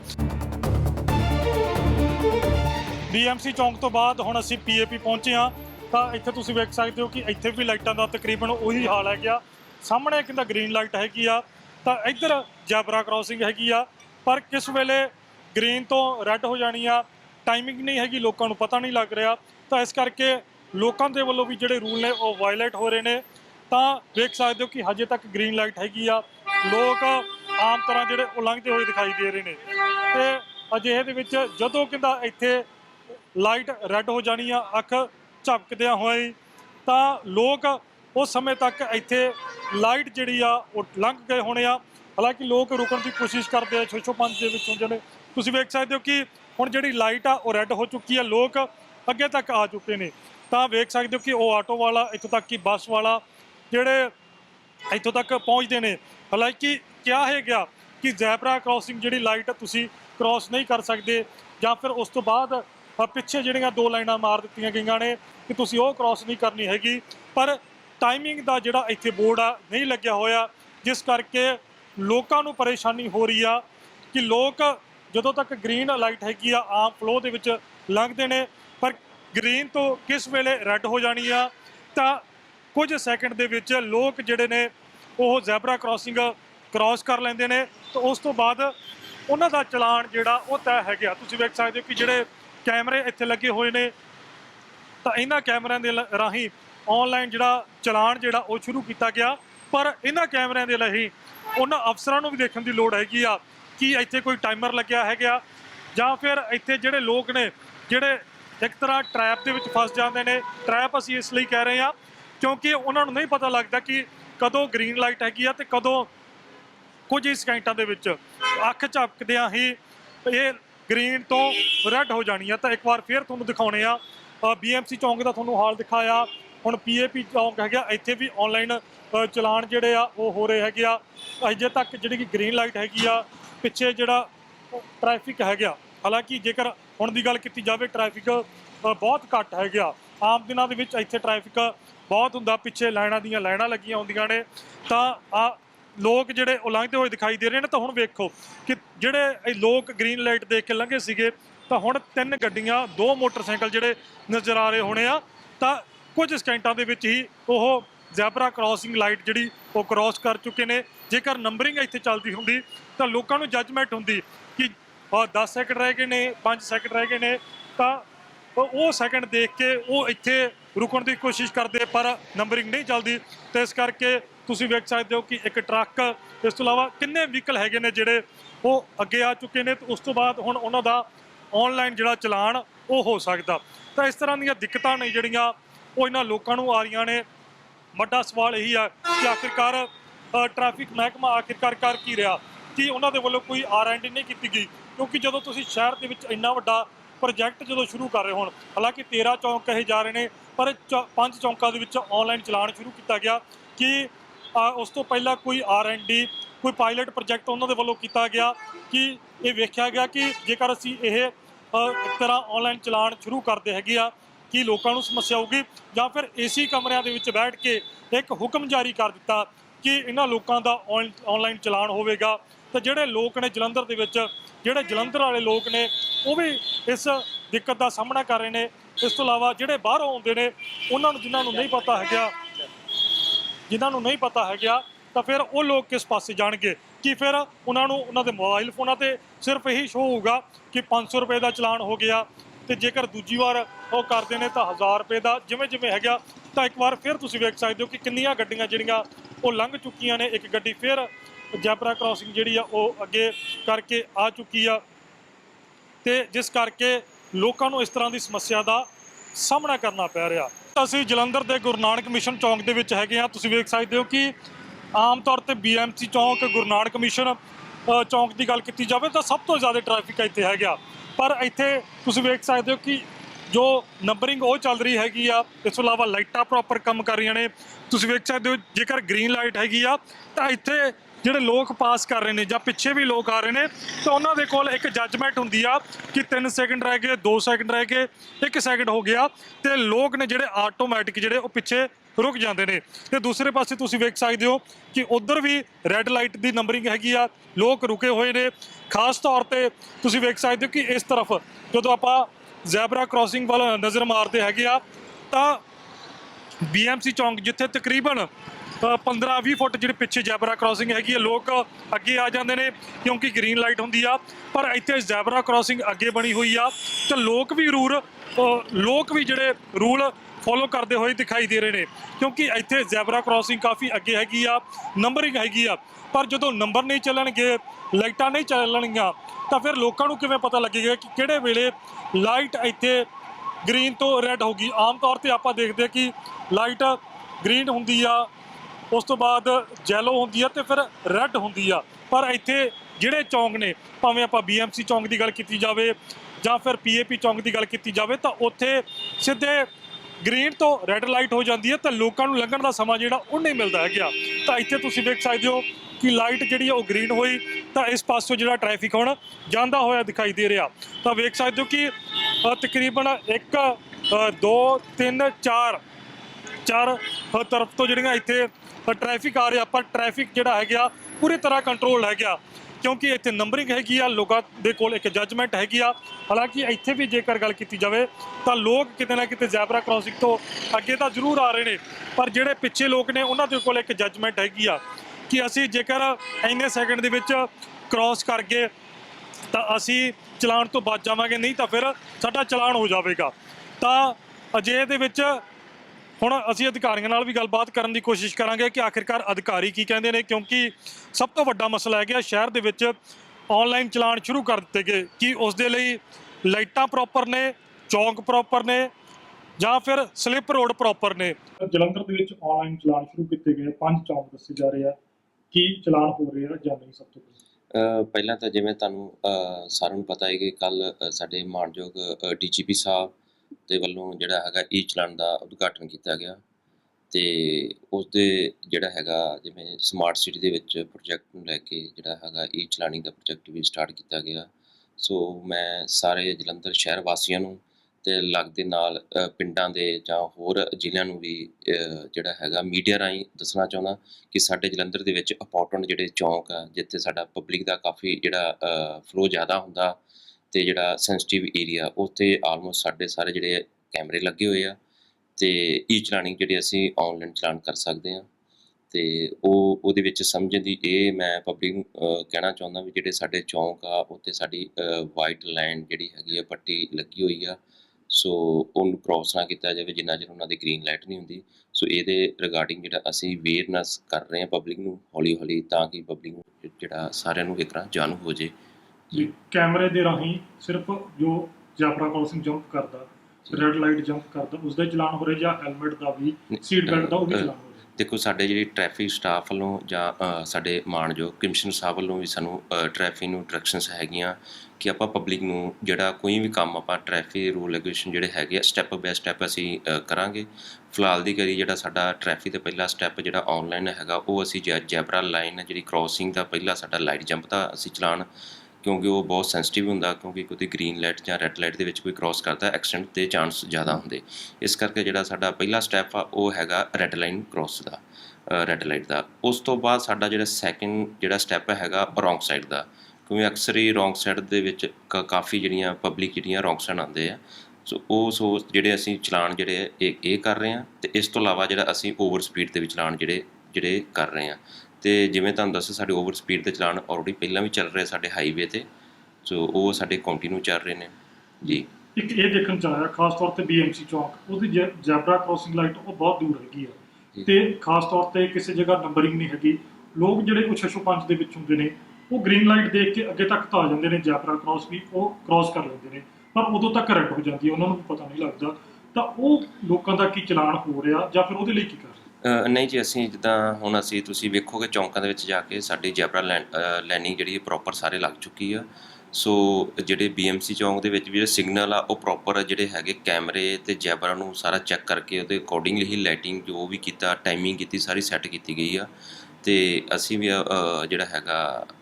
ਬੀਐਮਸੀ ਚੌਂਕ ਤੋਂ ਬਾਅਦ ਹੁਣ ਅਸੀਂ ਪੀਏਪੀ ਪਹੁੰਚੇ ਹਾਂ। ਤਾਂ ਇੱਥੇ ਤੁਸੀਂ ਵੇਖ ਸਕਦੇ ਹੋ ਕਿ ਇੱਥੇ ਵੀ ਲਾਈਟਾਂ ਦਾ ਤਕਰੀਬਨ ਉਹੀ ਹਾਲ ਹੈ ਗਿਆ ਸਾਹਮਣੇ ਕਹਿੰਦਾ ਗ੍ਰੀਨ ਲਾਈਟ ਹੈਗੀ ਆ, ਤਾਂ ਇੱਧਰ ਜੈਬਰਾ ਕ੍ਰਾਸਿੰਗ ਹੈਗੀ ਆ, ਪਰ ਕਿਸ ਵੇਲੇ ਗ੍ਰੀਨ ਤੋਂ ਰੈੱਡ ਹੋ ਜਾਣੀ ਆ ਟਾਈਮਿੰਗ ਨਹੀਂ ਹੈਗੀ, ਲੋਕਾਂ ਨੂੰ ਪਤਾ ਨਹੀਂ ਲੱਗ ਰਿਹਾ। ਤਾਂ ਇਸ ਕਰਕੇ ਲੋਕਾਂ ਦੇ ਵੱਲੋਂ ਵੀ ਜਿਹੜੇ ਰੂਲ ਨੇ ਉਹ ਵਾਇਲੇਟ ਹੋ ਰਹੇ ਨੇ। ਤਾਂ ਵੇਖ ਸਕਦੇ ਹੋ ਕਿ ਹਜੇ ਤੱਕ ਗ੍ਰੀਨ ਲਾਈਟ ਹੈਗੀ ਆ। ਲੋਕ ਆਮ ਤਰ੍ਹਾਂ ਜਿਹੜੇ ਉਲੰਘਦੇ ਹੋਏ ਦਿਖਾਈ ਦੇ ਰਹੇ ਨੇ। ਤੇ ਅਜਿਹੇ ਦੇ ਵਿੱਚ ਜਦੋਂ ਕਹਿੰਦਾ ਇੱਥੇ ਲਾਈਟ ਰੈੱਡ ਹੋ ਜਾਣੀ ਆ, ਅੱਖ ਝਪਕਦਿਆਂ ਹੋਏ, ਤਾਂ ਲੋਕ ਉਸ ਸਮੇਂ ਤੱਕ ਇੱਥੇ ਲਾਈਟ ਜਿਹੜੀ ਆ, ਉਹ ਲੰਘ ਗਏ ਹੋਣੇ ਆ। ਹਾਲਾਂਕਿ ਲੋਕ ਰੁਕਣ ਦੀ ਕੋਸ਼ਿਸ਼ ਕਰਦੇ ਆ ਛੋਛੋ ਪੰਜ ਦੇ ਵਿੱਚ ਹੁੰਦੇ ਨੇ ਤੁਸੀਂ ਵੇਖ ਸਕਦੇ ਹੋ ਕਿ ਹੁਣ ਜਿਹੜੀ ਲਾਈਟ ਆ, ਉਹ ਰੈੱਡ ਹੋ ਚੁੱਕੀ ਆ। ਲੋਕ ਅੱਗੇ ਤੱਕ ਆ ਚੁੱਕੇ ਨੇ। ਤਾਂ ਵੇਖ ਸਕਦੇ ਹੋ ਕਿ ਉਹ ਆਟੋ ਵਾਲਾ, ਇੱਥੋਂ ਤੱਕ ਕਿ ਬੱਸ ਵਾਲਾ, ਜਿਹੜੇ ਇੱਥੋਂ ਤੱਕ ਪਹੁੰਚਦੇ ਨੇ। ਹਾਲਾਂਕਿ ਕਿਹਾ ਹੈ ਗਿਆ ਕਿ ਜ਼ੈਬਰਾ ਕ੍ਰਾਸਿੰਗ ਜਿਹੜੀ ਲਾਈਟ ਤੁਸੀਂ ਕ੍ਰਾਸ ਨਹੀਂ ਕਰ ਸਕਦੇ, ਜਾਂ ਫਿਰ ਉਸ ਤੋਂ ਬਾਅਦ ਪਿੱਛੇ ਜਿਹੜੀਆਂ ਦੋ ਲਾਈਨਾਂ ਮਾਰ ਦਿੱਤੀਆਂ ਗਈਆਂ ਨੇ ਕਿ ਤੁਸੀਂ ਉਹ ਕ੍ਰਾਸ ਨਹੀਂ ਕਰਨੀ ਹੈਗੀ। ਪਰ ਟਾਈਮਿੰਗ ਦਾ ਜਿਹੜਾ ਇੱਥੇ ਬੋਰਡ ਆ, ਨਹੀਂ ਲੱਗਿਆ ਹੋਇਆ। ਜਿਸ ਕਰਕੇ ਲੋਕਾਂ ਨੂੰ ਪਰੇਸ਼ਾਨੀ ਹੋ ਰਹੀ ਆ ਕਿ ਲੋਕ ਜਦੋਂ ਤੱਕ ਗ੍ਰੀਨ ਲਾਈਟ ਹੈਗੀ ਆ, ਆਮ ਫਲੋ ਦੇ ਵਿੱਚ ਲੰਘਦੇ ਨੇ, ਪਰ ਗ੍ਰੀਨ ਤੋਂ ਕਿਸ ਵੇਲੇ ਰੈੱਡ ਹੋ ਜਾਣੀ ਆ, ਤਾਂ ਕੁਝ ਸੈਕਿੰਡ ਦੇ ਵਿੱਚ ਲੋਕ ਜਿਹੜੇ ਨੇ, ਉਹ ਜ਼ੈਬਰਾ ਕ੍ਰਾਸਿੰਗ ਕ੍ਰਾਸ ਕਰ ਲੈਂਦੇ ਨੇ। ਤਾਂ ਉਸ ਤੋਂ ਬਾਅਦ ਉਹਨਾਂ ਦਾ ਚਲਾਨ ਜਿਹੜਾ, ਉਹ ਤੈਅ ਹੈਗਾ। ਤੁਸੀਂ ਵੇਖ ਸਕਦੇ ਹੋ ਕਿ ਜਿਹੜੇ ਕੈਮਰੇ ਇੱਥੇ ਲੱਗੇ ਹੋਏ ਨੇ, ਤਾਂ ਇਹਨਾਂ ਕੈਮਰਿਆਂ ਦੇ ਲ- ਰਾਹੀਂ ਆਨਲਾਈਨ ਜਿਹੜਾ ਚਲਾਨ ਜਿਹੜਾ ਉਹ ਸ਼ੁਰੂ ਕੀਤਾ ਗਿਆ। ਪਰ ਇਹਨਾਂ ਕੈਮਰਿਆਂ ਦੇ ਲਈ ਉਹਨਾਂ ਅਫਸਰਾਂ ਨੂੰ ਵੀ ਦੇਖਣ ਦੀ ਲੋੜ ਹੈਗੀ ਆ ਕਿ ਇੱਥੇ ਕੋਈ ਟਾਈਮਰ ਲੱਗਿਆ ਹੈਗਾ ਜਾਂ ਫਿਰ ਇੱਥੇ ਜਿਹੜੇ ਲੋਕ ਨੇ, ਜਿਹੜੇ ਇੱਕ ਤਰ੍ਹਾਂ ਟ੍ਰੈਪ ਦੇ ਵਿੱਚ ਫਸ ਜਾਂਦੇ ਨੇ। ਟ੍ਰੈਪ ਅਸੀਂ ਇਸ ਲਈ ਕਹਿ ਰਹੇ ਹਾਂ ਕਿਉਂਕਿ ਉਹਨਾਂ ਨੂੰ ਨਹੀਂ ਪਤਾ ਲੱਗਦਾ ਕਿ ਕਦੋਂ ਗ੍ਰੀਨ ਲਾਈਟ ਹੈਗੀ ਆ ਤੇ ਕਦੋਂ ਕੁਝ ਹੀ ਸਕਿੰਟਾਂ ਦੇ ਵਿੱਚ ਅੱਖ ਝਪਕਦਿਆਂ ਹੀ ਇਹ ਗ੍ਰੀਨ ਤੋਂ ਰੈੱਡ ਹੋ ਜਾਣੀ ਆ। ਤਾਂ ਇੱਕ ਵਾਰ ਫੇਰ ਤੁਹਾਨੂੰ ਦਿਖਾਉਣੇ ਆ। ਬੀਐਮਸੀ ਚੌਂਕ ਦਾ ਤੁਹਾਨੂੰ ਹਾਲ ਦਿਖਾਇਆ। ਹੁਣ ਪੀਏਪੀ ਚੌਂਕ ਹੈਗਾ, ਇੱਥੇ ਵੀ ਆਨਲਾਈਨ ਚਲਾਨ ਜਿਹੜੇ ਆ, ਉਹ ਹੋ ਰਹੇ ਹੈਗੇ ਆ। ਅਜੇ ਤੱਕ ਜਿਹੜੀ ਕਿ ਗ੍ਰੀਨ ਲਾਈਟ ਹੈਗੀ ਆ, ਪਿੱਛੇ ਜਿਹੜਾ ਟ੍ਰੈਫਿਕ ਹੈਗਾ। ਹਾਲਾਂਕਿ ਜੇਕਰ ਹੁਣ ਦੀ ਗੱਲ ਕੀਤੀ ਜਾਵੇ ਟ੍ਰੈਫਿਕ ਬਹੁਤ ਘੱਟ ਹੈਗਾ ਆਮ ਦਿਨਾਂ ਦੇ ਵਿੱਚ ਇੱਥੇ ਟ੍ਰੈਫਿਕ ਬਹੁਤ ਹੁੰਦਾ, ਪਿੱਛੇ ਲਾਈਨਾਂ ਦੀਆਂ ਲਾਈਨਾਂ ਲੱਗੀਆਂ ਹੁੰਦੀਆਂ ਨੇ। ਤਾਂ ਆ ਲੋਕ ਜਿਹੜੇ ਉਹ ਲੰਘਦੇ ਹੋਏ ਦਿਖਾਈ ਦੇ ਰਹੇ ਨੇ, ਤਾਂ ਹੁਣ ਵੇਖੋ ਕਿ ਜਿਹੜੇ ਲੋਕ ਗ੍ਰੀਨ ਲਾਈਟ ਦੇਖ ਕੇ ਲੰਘੇ ਸੀਗੇ, ਤਾਂ ਹੁਣ ਤਿੰਨ ਗੱਡੀਆਂ, ਦੋ ਮੋਟਰਸਾਈਕਲ ਜਿਹੜੇ ਨਜ਼ਰ ਆ ਰਹੇ ਹੋਣੇ ਆ। ਤਾਂ ਕੁਝ ਸਕਿੰਟਾਂ ਦੇ ਵਿੱਚ ਹੀ ਉਹ ਜ਼ੈਬਰਾ ਕ੍ਰਾਸਿੰਗ ਲਾਈਟ ਜਿਹੜੀ ਉਹ ਕ੍ਰਾਸ ਕਰ ਚੁੱਕੇ ਨੇ। ਜੇਕਰ ਨੰਬਰਿੰਗ ਇੱਥੇ ਚੱਲਦੀ ਹੁੰਦੀ, ਤਾਂ ਲੋਕਾਂ ਨੂੰ ਜੱਜਮੈਂਟ ਹੁੰਦੀ ਕਿ ਆਹ 10 ਸੈਕਿੰਡ ਰਹਿ ਗਏ ਨੇ 5 ਸੈਕਿੰਡ ਰਹਿ ਗਏ ਨੇ, ਤਾਂ ਉਹ ਉਹ ਸੈਕਿੰਡ ਦੇਖ ਕੇ ਉਹ ਇੱਥੇ ਰੁਕਣ ਦੀ ਕੋਸ਼ਿਸ਼ ਕਰਦੇ, ਪਰ ਨੰਬਰਿੰਗ ਨਹੀਂ ਚੱਲਦੀ। ਤੇ ਇਸ ਕਰਕੇ ਤੁਸੀਂ ਵੇਖ ਸਕਦੇ ਹੋ ਕਿ ਇੱਕ ਟਰੱਕ, ਇਸ ਤੋਂ ਇਲਾਵਾ ਕਿੰਨੇ ਵਹੀਕਲ ਹੈਗੇ ਨੇ ਜਿਹੜੇ ਉਹ ਅੱਗੇ ਆ ਚੁੱਕੇ ਨੇ, ਤੇ ਉਸ ਤੋਂ ਬਾਅਦ ਹੁਣ ਉਹਨਾਂ ਦਾ ਆਨਲਾਈਨ ਜਿਹੜਾ ਚਲਾਨ ਉਹ ਹੋ ਸਕਦਾ। ਤਾਂ ਇਸ ਤਰ੍ਹਾਂ ਦੀਆਂ ਦਿੱਕਤਾਂ ਨੇ ਜਿਹੜੀਆਂ ਉਹ ਇਹਨਾਂ ਲੋਕਾਂ ਨੂੰ ਆ ਰਹੀਆਂ ਨੇ। ਵੱਡਾ ਸਵਾਲ ਇਹੀ ਆ ਕਿ ਆਖਿਰਕਾਰ ਅ, ਟ੍ਰੈਫਿਕ ਮਹਿਕਮਾ ਆਖਿਰਕਾਰ ਕਰ ਕੀ ਰਿਹਾ? ਕਿ ਉਹਨਾਂ ਦੇ ਵੱਲੋਂ ਕੋਈ ਆਰ ਆਰ&ਡੀ ਨਹੀਂ ਕੀਤੀ ਗਈ? ਕਿਉਂਕਿ ਜਦੋਂ ਤੁਸੀਂ ਸ਼ਹਿਰ ਦੇ ਵਿੱਚ ਇੰਨਾ ਵੱਡਾ ਪ੍ਰੋਜੈਕਟ ਜਦੋਂ ਸ਼ੁਰੂ ਕਰ ਰਹੇ ਹੋਣ ਹਾਲਾਂਕਿ 13 ਚੌਂਕ ਕਹੇ ਜਾ ਰਹੇ ਨੇ ਪਰ ਚ- ਪੰਜ ਚੌਂਕਾਂ ਦੇ ਵਿੱਚ ਆਨਲਾਈਨ ਚਲਾਨ ਸ਼ੁਰੂ ਕੀਤਾ ਗਿਆ ਕਿ ਉਸ ਤੋਂ ਪਹਿਲਾਂ ਕੋਈ ਆਰ ਐਂਡ ਡੀ ਕੋਈ ਪਾਇਲਟ ਪ੍ਰੋਜੈਕਟ ਉਹਨਾਂ ਦੇ ਵੱਲੋਂ ਕੀਤਾ ਗਿਆ ਕਿ ਇਹ ਵੇਖਿਆ ਗਿਆ ਕਿ ਜੇਕਰ ਅਸੀਂ ਇਹ ਤਰ੍ਹਾਂ ਆਨਲਾਈਨ ਚਲਾਨ ਸ਼ੁਰੂ ਕਰਦੇ ਹੈਗੇ ਆ ਕੀ ਲੋਕਾਂ ਨੂੰ ਸਮੱਸਿਆ ਆਊਗੀ ਜਾਂ ਫਿਰ ਏਸੀ ਕਮਰਿਆਂ ਦੇ ਵਿੱਚ ਬੈਠ ਕੇ ਇੱਕ ਹੁਕਮ ਜਾਰੀ ਕਰ ਦਿੱਤਾ ਕਿ ਇਹਨਾਂ ਲੋਕਾਂ ਦਾ ਆਨਲਾਈਨ ਚਲਾਨ ਹੋਵੇਗਾ। ਤੇ ਜਿਹੜੇ ਲੋਕ ਨੇ ਜਲੰਧਰ ਦੇ ਵਿੱਚ, ਜਿਹੜੇ ਜਲੰਧਰ ਵਾਲੇ ਲੋਕ ਨੇ, ਉਹ ਵੀ ਇਸ ਦਿੱਕਤ ਦਾ ਸਾਹਮਣਾ ਕਰ ਰਹੇ ਨੇ। ਇਸ ਤੋਂ ਇਲਾਵਾ ਜਿਹੜੇ ਬਾਹਰੋਂ ਆਉਂਦੇ ਨੇ, ਉਹਨਾਂ ਨੂੰ ਜਿਨ੍ਹਾਂ ਨੂੰ ਨਹੀਂ ਪਤਾ ਹੈਗਾ, ਜਿਨ੍ਹਾਂ ਨੂੰ ਨਹੀਂ ਪਤਾ ਹੈਗਾ, ਤਾਂ ਫਿਰ ਉਹ ਲੋਕ ਕਿਸ ਪਾਸੇ ਜਾਣਗੇ? ਕਿ ਫਿਰ ਉਹਨਾਂ ਨੂੰ, ਉਹਨਾਂ ਦੇ ਮੋਬਾਈਲ ਫੋਨਾਂ ਤੇ ਸਿਰਫ ਇਹੀ ਸ਼ੋਅ ਹੋਊਗਾ ਕਿ 500 ਰੁਪਏ ਦਾ ਚਲਾਨ ਹੋ ਗਿਆ ਤੇ ਜੇਕਰ ਦੂਜੀ ਵਾਰ ਉਹ ਕਰਦੇ ਨੇ ਤਾਂ 1000 ਰੁਪਏ ਦਾ ਜਿਵੇਂ ਜਿਵੇਂ ਹੈਗਾ, ਤਾਂ ਇੱਕ ਵਾਰ ਫਿਰ ਤੁਸੀਂ ਵੇਖ ਸਕਦੇ ਹੋ ਕਿ ਕਿੰਨੀਆਂ ਗੱਡੀਆਂ ਜਿਹੜੀਆਂ ਉਹ ਲੰਘ ਚੁੱਕੀਆਂ ਨੇ। ਇੱਕ ਗੱਡੀ ਫਿਰ ਜੈਬਰਾ ਕ੍ਰਾਸਿੰਗ ਜਿਹੜੀ ਆ, ਉਹ ਅੱਗੇ ਕਰਕੇ ਆ ਚੁੱਕੀ ਆ। ਤੇ ਜਿਸ ਕਰਕੇ ਲੋਕਾਂ ਨੂੰ ਇਸ ਤਰ੍ਹਾਂ ਦੀ ਸਮੱਸਿਆ ਦਾ ਸਾਹਮਣਾ ਕਰਨਾ ਪੈ ਰਿਹਾ। ਅਸੀਂ ਜਲੰਧਰ ਦੇ ਗੁਰੂ ਨਾਨਕ ਮਿਸ਼ਨ ਚੌਂਕ ਦੇ ਵਿੱਚ ਹੈਗੇ ਆ ਤੁਸੀਂ ਵੇਖ ਸਕਦੇ ਹੋ ਕਿ ਆਮ ਤੌਰ ਤੇ ਬੀਐਮਸੀ ਚੌਂਕ, ਗੁਰੂ ਨਾਨਕ ਮਿਸ਼ਨ ਚੌਂਕ ਦੀ ਗੱਲ ਕੀਤੀ ਜਾਵੇ ਤਾਂ ਸਭ ਤੋਂ ਜ਼ਿਆਦਾ ਟ੍ਰੈਫਿਕ ਇੱਥੇ ਹੈਗਾ। ਪਰ ਇੱਥੇ ਤੁਸੀਂ ਵੇਖ ਸਕਦੇ ਹੋ ਕਿ ਜੋ ਨੰਬਰਿੰਗ ਉਹ ਚੱਲ ਰਹੀ ਹੈਗੀ ਆ, ਇਸ ਤੋਂ ਇਲਾਵਾ ਲਾਈਟਾਂ ਪ੍ਰੋਪਰ ਕੰਮ ਕਰ ਰਹੀਆਂ ਨੇ। ਤੁਸੀਂ ਵੇਖ ਸਕਦੇ ਹੋ, ਜੇਕਰ ਗ੍ਰੀਨ ਲਾਈਟ ਹੈਗੀ ਆ, ਤਾਂ ਇੱਥੇ ਜਿਹੜੇ ਲੋਕ ਪਾਸ ਕਰ ਰਹੇ ਨੇ ਜਾਂ ਪਿੱਛੇ ਵੀ ਲੋਕ ਆ ਰਹੇ ਨੇ, ਤਾਂ ਉਹਨਾਂ ਦੇ ਕੋਲ ਇੱਕ ਜੱਜਮੈਂਟ ਹੁੰਦੀ ਆ ਕਿ 3 ਸੈਕਿੰਡ ਰਹਿ ਗਏ 2 ਸੈਕਿੰਡ ਰਹਿ ਗਏ 1 ਸੈਕਿੰਡ ਹੋ ਗਿਆ ਤੇ ਲੋਕ ਨੇ ਜਿਹੜੇ ਆਟੋਮੈਟਿਕ ਜਿਹੜੇ ਉਹ ਪਿੱਛੇ ਰੁਕ ਜਾਂਦੇ ਨੇ। ਤੇ ਦੂਸਰੇ ਪਾਸੇ ਤੁਸੀਂ ਵੇਖ ਸਕਦੇ ਹੋ ਕਿ ਉਧਰ ਵੀ ਰੈੱਡ ਲਾਈਟ ਦੀ ਨੰਬਰਿੰਗ ਹੈਗੀ ਆ। ਲੋਕ ਰੁਕੇ ਹੋਏ ਨੇ। ਖਾਸ ਤੌਰ ਤੇ ਤੁਸੀਂ ਵੇਖ ਸਕਦੇ ਹੋ ਕਿ ਇਸ ਤਰਫ ਜਦੋਂ ਆਪਾਂ ਜ਼ੈਬਰਾ ਕ੍ਰਾਸਿੰਗ ਵੱਲ ਨਜ਼ਰ ਮਾਰਦੇ ਹੈਗੇ ਆ, ਤਾਂ ਬੀਐਮਸੀ ਚੌਂਕ ਜਿੱਥੇ ਤਕਰੀਬਨ 15-20 ਫੁੱਟ ਜਿਹੜੇ ਪਿੱਛੇ ਜ਼ੈਬਰਾ ਕ੍ਰਾਸਿੰਗ ਹੈਗੀ ਹੈ ਲੋਕ ਅੱਗੇ ਆ ਜਾਂਦੇ ਨੇ ਕਿਉਂਕਿ ਗ੍ਰੀਨ ਲਾਈਟ ਹੁੰਦੀ ਆ। ਪਰ ਇੱਥੇ ਜ਼ੈਬਰਾ ਕ੍ਰਾਸਿੰਗ ਅੱਗੇ ਬਣੀ ਹੋਈ ਆ। ਤੇ ਲੋਕ ਵੀ ਰੂਰ ਲੋਕ ਵੀ ਜਿਹੜੇ ਰੂਲ ਫੋਲੋ ਕਰਦੇ ਹੋਏ ਦਿਖਾਈ ਦੇ ਰਹੇ ਨੇ। ਕਿਉਂਕਿ ਇੱਥੇ ਜ਼ੈਬਰਾ ਕ੍ਰਾਸਿੰਗ ਕਾਫੀ ਅੱਗੇ ਹੈਗੀ ਆ ਨੰਬਰਿੰਗ ਹੈਗੀ ਆ। ਪਰ ਜਦੋਂ ਨੰਬਰ ਨਹੀਂ ਚੱਲਣਗੇ, ਲਾਈਟਾਂ ਨਹੀਂ ਚੱਲਣਗੀਆਂ, ਤਾਂ ਫਿਰ ਲੋਕਾਂ ਨੂੰ ਕਿਵੇਂ ਪਤਾ ਲੱਗੇਗਾ ਕਿ ਕਿਹੜੇ ਵੇਲੇ ਲਾਈਟ ਇੱਥੇ ਗ੍ਰੀਨ ਤੋਂ ਰੈੱਡ ਹੋਗੀ ਆਮ ਤੌਰ ਤੇ ਆਪਾਂ ਦੇਖਦੇ ਹਾਂ ਕਿ ਲਾਈਟ ਗ੍ਰੀਨ ਹੁੰਦੀ ਆ, ਉਸ ਤੋਂ ਬਾਅਦ ਜੈਲੋ ਹੁੰਦੀ ਆ ਤੇ ਫਿਰ ਰੈੱਡ ਹੁੰਦੀ ਆ। ਪਰ ਇੱਥੇ ਜਿਹੜੇ ਚੌਂਕ ਨੇ, ਭਾਵੇਂ ਆਪਾਂ ਬੀਐਮਸੀ ਚੌਂਕ ਦੀ ਗੱਲ ਕੀਤੀ ਜਾਵੇ ਜਾਂ ਫਿਰ ਪੀਏਪੀ ਚੌਂਕ ਦੀ ਗੱਲ ਕੀਤੀ ਜਾਵੇ ਤਾਂ ਉੱਥੇ ਸਿੱਧੇ ਗ੍ਰੀਨ ਤੋਂ ਰੈੱਡ ਲਾਈਟ ਹੋ ਜਾਂਦੀ ਹੈ ਤਾਂ ਲੋਕਾਂ ਨੂੰ ਲੰਘਣ ਦਾ ਸਮਾਂ ਜਿਹੜਾ ਉਹ ਨਹੀਂ ਮਿਲਦਾ ਹੈਗਾ। ਤਾਂ ਇੱਥੇ ਤੁਸੀਂ ਵੇਖ ਸਕਦੇ ਹੋ ਕਿ ਲਾਈਟ ਜਿਹੜੀ ਆ ਉਹ ਗ੍ਰੀਨ ਹੋਈ ਤਾਂ ਇਸ ਪਾਸੋਂ ਜਿਹੜਾ ਟ੍ਰੈਫਿਕ ਹੁਣ ਜਾਂਦਾ ਹੋਇਆ ਦਿਖਾਈ ਦੇ ਰਿਹਾ। ਤਾਂ ਵੇਖ ਸਕਦੇ ਹੋ ਕਿ ਤਕਰੀਬਨ 1 2 3 4 ਚਾਰ ਤਰਫ ਤੋਂ ਜਿਹੜੀਆਂ ਇੱਥੇ ਟ੍ਰੈਫਿਕ ਆ ਰਿਹਾ ਪਰ ਟ੍ਰੈਫਿਕ ਜਿਹੜਾ ਹੈਗਾ, ਪੂਰੀ ਤਰ੍ਹਾਂ ਕੰਟਰੋਲ ਹੈਗਾ ਕਿਉਂਕਿ ਇੱਥੇ ਨੰਬਰਿੰਗ ਹੈਗੀ ਆ, ਲੋਕਾਂ ਦੇ ਕੋਲ ਇੱਕ ਜੱਜਮੈਂਟ ਹੈਗੀ ਆ। ਹਾਲਾਂਕਿ ਇੱਥੇ ਵੀ ਜੇਕਰ ਗੱਲ ਕੀਤੀ ਜਾਵੇ, ਤਾਂ ਲੋਕ ਕਿਤੇ ਨਾ ਕਿਤੇ ਜ਼ੈਬਰਾ ਕ੍ਰਾਸਿੰਗ ਤੋਂ ਅੱਗੇ ਤਾਂ ਜ਼ਰੂਰ ਆ ਰਹੇ ਨੇ। ਪਰ ਜਿਹੜੇ ਪਿੱਛੇ ਲੋਕ ਨੇ, ਉਹਨਾਂ ਦੇ ਕੋਲ ਇੱਕ ਜੱਜਮੈਂਟ ਹੈਗੀ ਆ ਕਿ ਅਸੀਂ ਜੇਕਰ ਇੰਨੇ ਸੈਕਿੰਡ ਦੇ ਵਿੱਚ ਕ੍ਰਾਸ ਕਰ ਗਏ ਤਾਂ ਅਸੀਂ ਚਲਾਨ ਤੋਂ ਬਚ ਜਾਵਾਂਗੇ, ਨਹੀਂ ਤਾਂ ਫਿਰ ਸਾਡਾ ਚਲਾਨ ਹੋ ਜਾਵੇਗਾ। ਤਾਂ ਅਜੇ ਦੇ ਵਿੱਚ ਹੁਣ ਅਸੀਂ ਅਧਿਕਾਰੀਆਂ ਨਾਲ ਵੀ ਗੱਲਬਾਤ ਕਰਨ ਦੀ ਕੋਸ਼ਿਸ਼ ਕਰਾਂਗੇ ਕਿ ਆਖਿਰਕਾਰ ਅਧਿਕਾਰੀ ਕੀ ਕਹਿੰਦੇ ਨੇ ਕਿਉਂਕਿ ਸਭ ਤੋਂ ਵੱਡਾ ਮਸਲਾ ਹੈ ਕਿ ਸ਼ਹਿਰ ਦੇ ਵਿੱਚ ਆਨਲਾਈਨ ਚਲਾਨ ਸ਼ੁਰੂ ਕਰ ਦਿੱਤੇ ਗਏ। ਕਿ ਉਸ ਦੇ ਲਈ ਲਾਈਟਾਂ ਪ੍ਰੋਪਰ ਨੇ ਚੌਂਕ ਪ੍ਰੋਪਰ ਨੇ ਜਾਂ ਫਿਰ ਸਲਿੱਪ ਰੋਡ ਪ੍ਰੋਪਰ ਨੇ? ਜਲੰਧਰ ਦੇ ਵਿੱਚ ਆਨਲਾਈਨ ਚਲਾਨ ਸ਼ੁਰੂ ਕੀਤੇ ਗਏ ਪੰਜ ਚੌਂਕ ਦੱਸੇ ਜਾ ਰਹੇ ਆ। ਕੀ ਚਲਾਨ ਹੋ ਰਹੇ ਆ ਜਾਂ ਨਹੀਂ ਸਭ ਤੋਂ ਪਹਿਲਾਂ? ਤਾਂ ਜਿਵੇਂ ਤੁਹਾਨੂੰ ਸਾਰਿਆਂ ਨੂੰ ਪਤਾ ਹੈ ਕਿ ਕੱਲ ਸਾਡੇ ਮਾਨਯੋਗ ਡੀਜੀਪੀ ਸਾਹਿਬ ਦੇ ਵੱਲੋਂ ਜਿਹੜਾ ਹੈਗਾ ਈ ਚਲਾਨ ਦਾ ਉਦਘਾਟਨ ਕੀਤਾ ਗਿਆ ਤੇ ਉਸ ਦੇ ਜਿਹੜਾ ਹੈਗਾ ਜਿਵੇਂ ਸਮਾਰਟ ਸਿਟੀ ਦੇ ਵਿੱਚ ਪ੍ਰੋਜੈਕਟ ਨੂੰ ਲੈ ਕੇ ਜਿਹੜਾ ਹੈਗਾ ਈ ਚਲਾਨਿੰਗ ਦਾ ਪ੍ਰੋਜੈਕਟ ਵੀ ਸਟਾਰਟ ਕੀਤਾ ਗਿਆ। ਸੋ ਮੈਂ ਸਾਰੇ ਜਲੰਧਰ ਸ਼ਹਿਰ ਵਾਸੀਆਂ ਨੂੰ ਤੇ ਲੱਗਦੇ ਨਾਲ ਪਿੰਡਾਂ ਦੇ ਜਾਂ ਹੋਰ ਜ਼ਿਲ੍ਹਿਆਂ ਨੂੰ ਵੀ ਜਿਹੜਾ ਹੈਗਾ ਮੀਡੀਆ ਰਾਹੀਂ ਦੱਸਣਾ ਚਾਹੁੰਦਾ ਕਿ ਸਾਡੇ ਜਲੰਧਰ ਦੇ ਵਿੱਚ ਇੰਪੋਰਟੈਂਟ ਜਿਹੜੇ ਚੌਂਕ ਆ, ਜਿੱਥੇ ਸਾਡਾ ਪਬਲਿਕ ਦਾ ਕਾਫੀ ਜਿਹੜਾ ਫਲੋ ਜ਼ਿਆਦਾ ਹੁੰਦਾ ਤੇ ਜਿਹੜਾ ਸੈਂਸਿਟਿਵ ਏਰੀਆ ਉੱਥੇ ਆਲਮੋਸਟ ਸਾਡੇ ਸਾਰੇ ਜਿਹੜੇ ਕੈਮਰੇ ਲੱਗੇ ਹੋਏ ਆ ਤੇ ਈ ਚਲਾਨਿੰਗ ਜਿਹੜੀ ਅਸੀਂ ਆਨਲਾਈਨ ਚਲਾਨ ਕਰ ਸਕਦੇ ਆ। ਤੇ ਉਹ, ਉਹਦੇ ਵਿੱਚ ਸਮਝਣ ਦੀ ਇਹ ਮੈਂ ਪਬਲਿਕ ਨੂੰ ਕਹਿਣਾ ਚਾਹੁੰਦਾ ਵੀ ਜਿਹੜੇ ਸਾਡੇ ਚੌਂਕ ਆ ਉੱਥੇ ਸਾਡੀ ਵਾਈਟ ਲਾਈਨ ਜਿਹੜੀ ਹੈਗੀ ਆ, ਪੱਟੀ ਲੱਗੀ ਹੋਈ ਆ। ਸੋ ਉਹਨੂੰ ਕ੍ਰਾਸ ਨਾ ਕੀਤਾ ਜਾਵੇ, ਜਿੰਨਾ ਚਿਰ ਉਹਨਾਂ ਦੀ ਗ੍ਰੀਨ ਲਾਈਟ ਨਹੀਂ ਹੁੰਦੀ। ਸੋ ਇਹਦੇ ਰਿਗਾਰਡਿੰਗ ਜਿਹੜਾ ਅਸੀਂ ਅਵੇਅਰਨੈਸ ਕਰ ਰਹੇ ਹਾਂ ਪਬਲਿਕ ਨੂੰ ਹੌਲੀ ਹੌਲੀ ਤਾਂ ਕਿ ਪਬਲਿਕ ਨੂੰ ਜਿਹੜਾ ਸਾਰਿਆਂ ਨੂੰ ਇੱਕ ਜਾਣੂ ਹੋ ਜੇ। ਜੀ। ਕੈਮਰੇ ਦੇ ਰਾਹੀਂ ਸਿਰਫ ਜੋ ਜੈਬਰਾ ਕ੍ਰੋਸਿੰਗ ਜੰਪ ਕਰਦਾ ਰੈੱਡ ਲਾਈਟ ਜੰਪ ਕਰਦਾ ਉਸ ਦਾ ਚਲਾਨ ਹੋ ਰਿਹਾ ਜਾਂ ਹੈਲਮਟ ਦਾ ਵੀ ਸੀਟ ਬੈਲਟ ਦਾ ਉਹ ਵੀ ਚਲਾਨ ਹੋ ਰਿਹਾ। ਦੇਖੋ ਸਾਡੇ ਜਿਹੜੀ ਟ੍ਰੈਫਿਕ ਸਟਾਫ ਵੱਲੋਂ ਜਾਂ ਸਾਡੇ ਮਾਣਯੋਗ ਕਮਿਸ਼ਨਰ ਸਾਹਿਬ ਵੱਲੋਂ ਵੀ ਸਾਨੂੰ ਟ੍ਰੈਫਿਕ ਨੂੰ ਡਾਇਰੈਕਸ਼ਨਸ ਹੈਗੀਆਂ ਕਿ ਆਪਾਂ ਪਬਲਿਕ ਨੂੰ ਜਿਹੜਾ ਕੋਈ ਵੀ ਕੰਮ ਆਪਾਂ ਟ੍ਰੈਫਿਕ ਰੂਲ ਰੈਗੂਲੇਸ਼ਨ ਜਿਹੜੇ ਹੈਗੇ ਆ ਸਟੈਪ ਬਾਏ ਸਟੈਪ ਅਸੀਂ ਕਰਾਂਗੇ। ਫਿਲਹਾਲ ਦੀ ਕਰੀ ਜਿਹੜਾ ਸਾਡਾ ਟ੍ਰੈਫਿਕ ਦਾ ਪਹਿਲਾ ਸਟੈਪ ਜਿਹੜਾ ਆਨਲਾਈਨ ਹੈਗਾ ਉਹ ਅਸੀਂ ਜੈਬਰਾ ਲਾਈਨ ਜਿਹੜੀ ਕ੍ਰਾਸਿੰਗ ਦਾ ਪਹਿਲਾ ਸਾਡਾ ਲਾਈਟ ਜੰਪ ਦਾ ਅਸੀਂ ਚਲਾਨ ਕਿਉਂਕਿ ਉਹ ਬਹੁਤ ਸੈਂਸਿਟਿਵ ਹੁੰਦਾ, ਕਿਉਂਕਿ ਕੋਈ ਗ੍ਰੀਨ ਲਾਈਟ ਜਾਂ ਰੈੱਡ ਲਾਈਟ ਦੇ ਵਿੱਚ ਕੋਈ ਕ੍ਰਾਸ ਕਰਦਾ ਐਕਸੀਡੈਂਟ ਦੇ ਚਾਂਸ ਜ਼ਿਆਦਾ ਹੁੰਦੇ। ਇਸ ਕਰਕੇ ਜਿਹੜਾ ਸਾਡਾ ਪਹਿਲਾ ਸਟੈਪ ਆ, ਉਹ ਹੈਗਾ ਰੈੱਡ ਲਾਈਨ ਕ੍ਰਾਸ ਦਾ ਰੈੱਡ ਲਾਈਟ ਦਾ। ਉਸ ਤੋਂ ਬਾਅਦ ਸਾਡਾ ਜਿਹੜਾ ਸੈਕਿੰਡ ਜਿਹੜਾ ਸਟੈਪ ਹੈਗਾ ਰੋਂਗ ਸਾਈਡ ਦਾ। ਕਿਉਂਕਿ ਅਕਸਰ ਹੀ ਰੋਂਗ ਸਾਈਡ ਦੇ ਵਿੱਚ ਕ- ਕਾਫੀ ਜਿਹੜੀਆਂ ਪਬਲਿਕ ਜਿਹੜੀਆਂ ਰੋਂਗ ਸਾਈਡ ਆਉਂਦੇ ਆ। ਸੋ ਉਹ ਸੋ ਜਿਹੜੇ ਅਸੀਂ ਚਲਾਨ ਜਿਹੜੇ ਇਹ ਇਹ ਕਰ ਰਹੇ ਆ, ਤੇ ਇਸ ਤੋਂ ਇਲਾਵਾ ਜਿਹੜਾ ਅਸੀਂ ਓਵਰ ਸਪੀਡ 'ਤੇ ਵੀ ਚਲਾਨ ਜਿਹੜੇ ਜਿਹੜੇ ਕਰ ਰਹੇ ਆ। ਤੇ ਜਿਵੇਂ ਤੁਹਾਨੂੰ ਦੱਸਿਆ ਸਾਡੇ ਓਵਰ ਸਪੀਡ ਦੇ ਚਲਾਨ ਆਲਰੇਡੀ ਪਹਿਲਾਂ ਵੀ ਚੱਲ ਰਹੇ ਸਾਡੇ ਹਾਈਵੇ ਤੇ। ਸੋ ਉਹ ਸਾਡੇ ਕੰਟੀਨਿਊ ਚੱਲ ਰਹੇ ਨੇ। ਜੀ। ਇੱਕ ਇਹ ਦੇਖਣ ਚ ਆਇਆ ਖਾਸ ਤੌਰ ਤੇ BMC ਚੌਂਕ ਉਹਦੀ ਜੈਬਰਾ ਕ੍ਰੋਸਿੰਗ ਲਾਈਟ ਉਹ ਬਹੁਤ ਦੂਰ ਹੈਗੀ ਆ। ਤੇ ਖਾਸ ਤੌਰ ਤੇ ਕਿਸੇ ਜਗ੍ਹਾ ਨੰਬਰਿੰਗ ਨਹੀਂ ਹੈਗੀ। ਲੋਕ ਜਿਹੜੇ ਕੁਛ 605 ਦੇ ਵਿੱਚ ਹੁੰਦੇ ਨੇ ਉਹ ਗ੍ਰੀਨ ਲਾਈਟ ਦੇਖ ਕੇ ਅੱਗੇ ਤੱਕ ਤਾਂ ਆ ਜਾਂਦੇ ਨੇ ਜੈਬਰਾ ਕ੍ਰੋਸ ਵੀ ਉਹ ਕ੍ਰੋਸ ਕਰ ਲੈਂਦੇ ਨੇ। ਪਰ ਉਦੋਂ ਤੱਕ ਰੈੱਡ ਹੋ ਜਾਂਦੀ ਹੈ ਉਹਨਾਂ ਨੂੰ ਪਤਾ ਨਹੀਂ ਲੱਗਦਾ। ਤਾਂ ਉਹ ਲੋਕਾਂ ਦਾ ਕੀ ਚਲਾਨ ਹੋ ਰਿਹਾ ਜਾਂ ਫਿਰ ਉਹਦੇ ਲਈ ਕੀ ਕਰ ਰਹੇ ਨਹੀਂ ਜੀ, ਅਸੀਂ ਜਿੱਦਾਂ ਹੁਣ ਅਸੀਂ ਤੁਸੀਂ ਵੇਖੋਗੇ ਚੌਂਕਾਂ ਦੇ ਵਿੱਚ ਜਾ ਕੇ ਸਾਡੀ ਜੈਬਰਾ ਲੈਨਿੰਗ ਜਿਹੜੀ ਪ੍ਰੋਪਰ ਸਾਰੇ ਲੱਗ ਚੁੱਕੀ ਆ। ਸੋ ਜਿਹੜੇ BMC ਚੌਂਕ ਦੇ ਵਿੱਚ ਵੀ ਜਿਹੜੇ ਸਿਗਨਲ ਆ, ਉਹ ਪ੍ਰੋਪਰ ਜਿਹੜੇ ਹੈਗੇ ਕੈਮਰੇ ਤੇ ਜੈਬਰਾ ਨੂੰ ਸਾਰਾ ਚੈੱਕ ਕਰਕੇ ਉਹਦੇ ਅਕੋਰਡਿੰਗਲੀ ਹੀ ਲਾਈਟਿੰਗ ਜੋ ਵੀ ਕੀਤਾ ਟਾਈਮਿੰਗ ਕੀਤੀ, ਸਾਰੀ ਸੈੱਟ ਕੀਤੀ ਗਈ ਆ। ਤੇ ਅਸੀਂ ਵੀ ਜਿਹੜਾ ਹੈਗਾ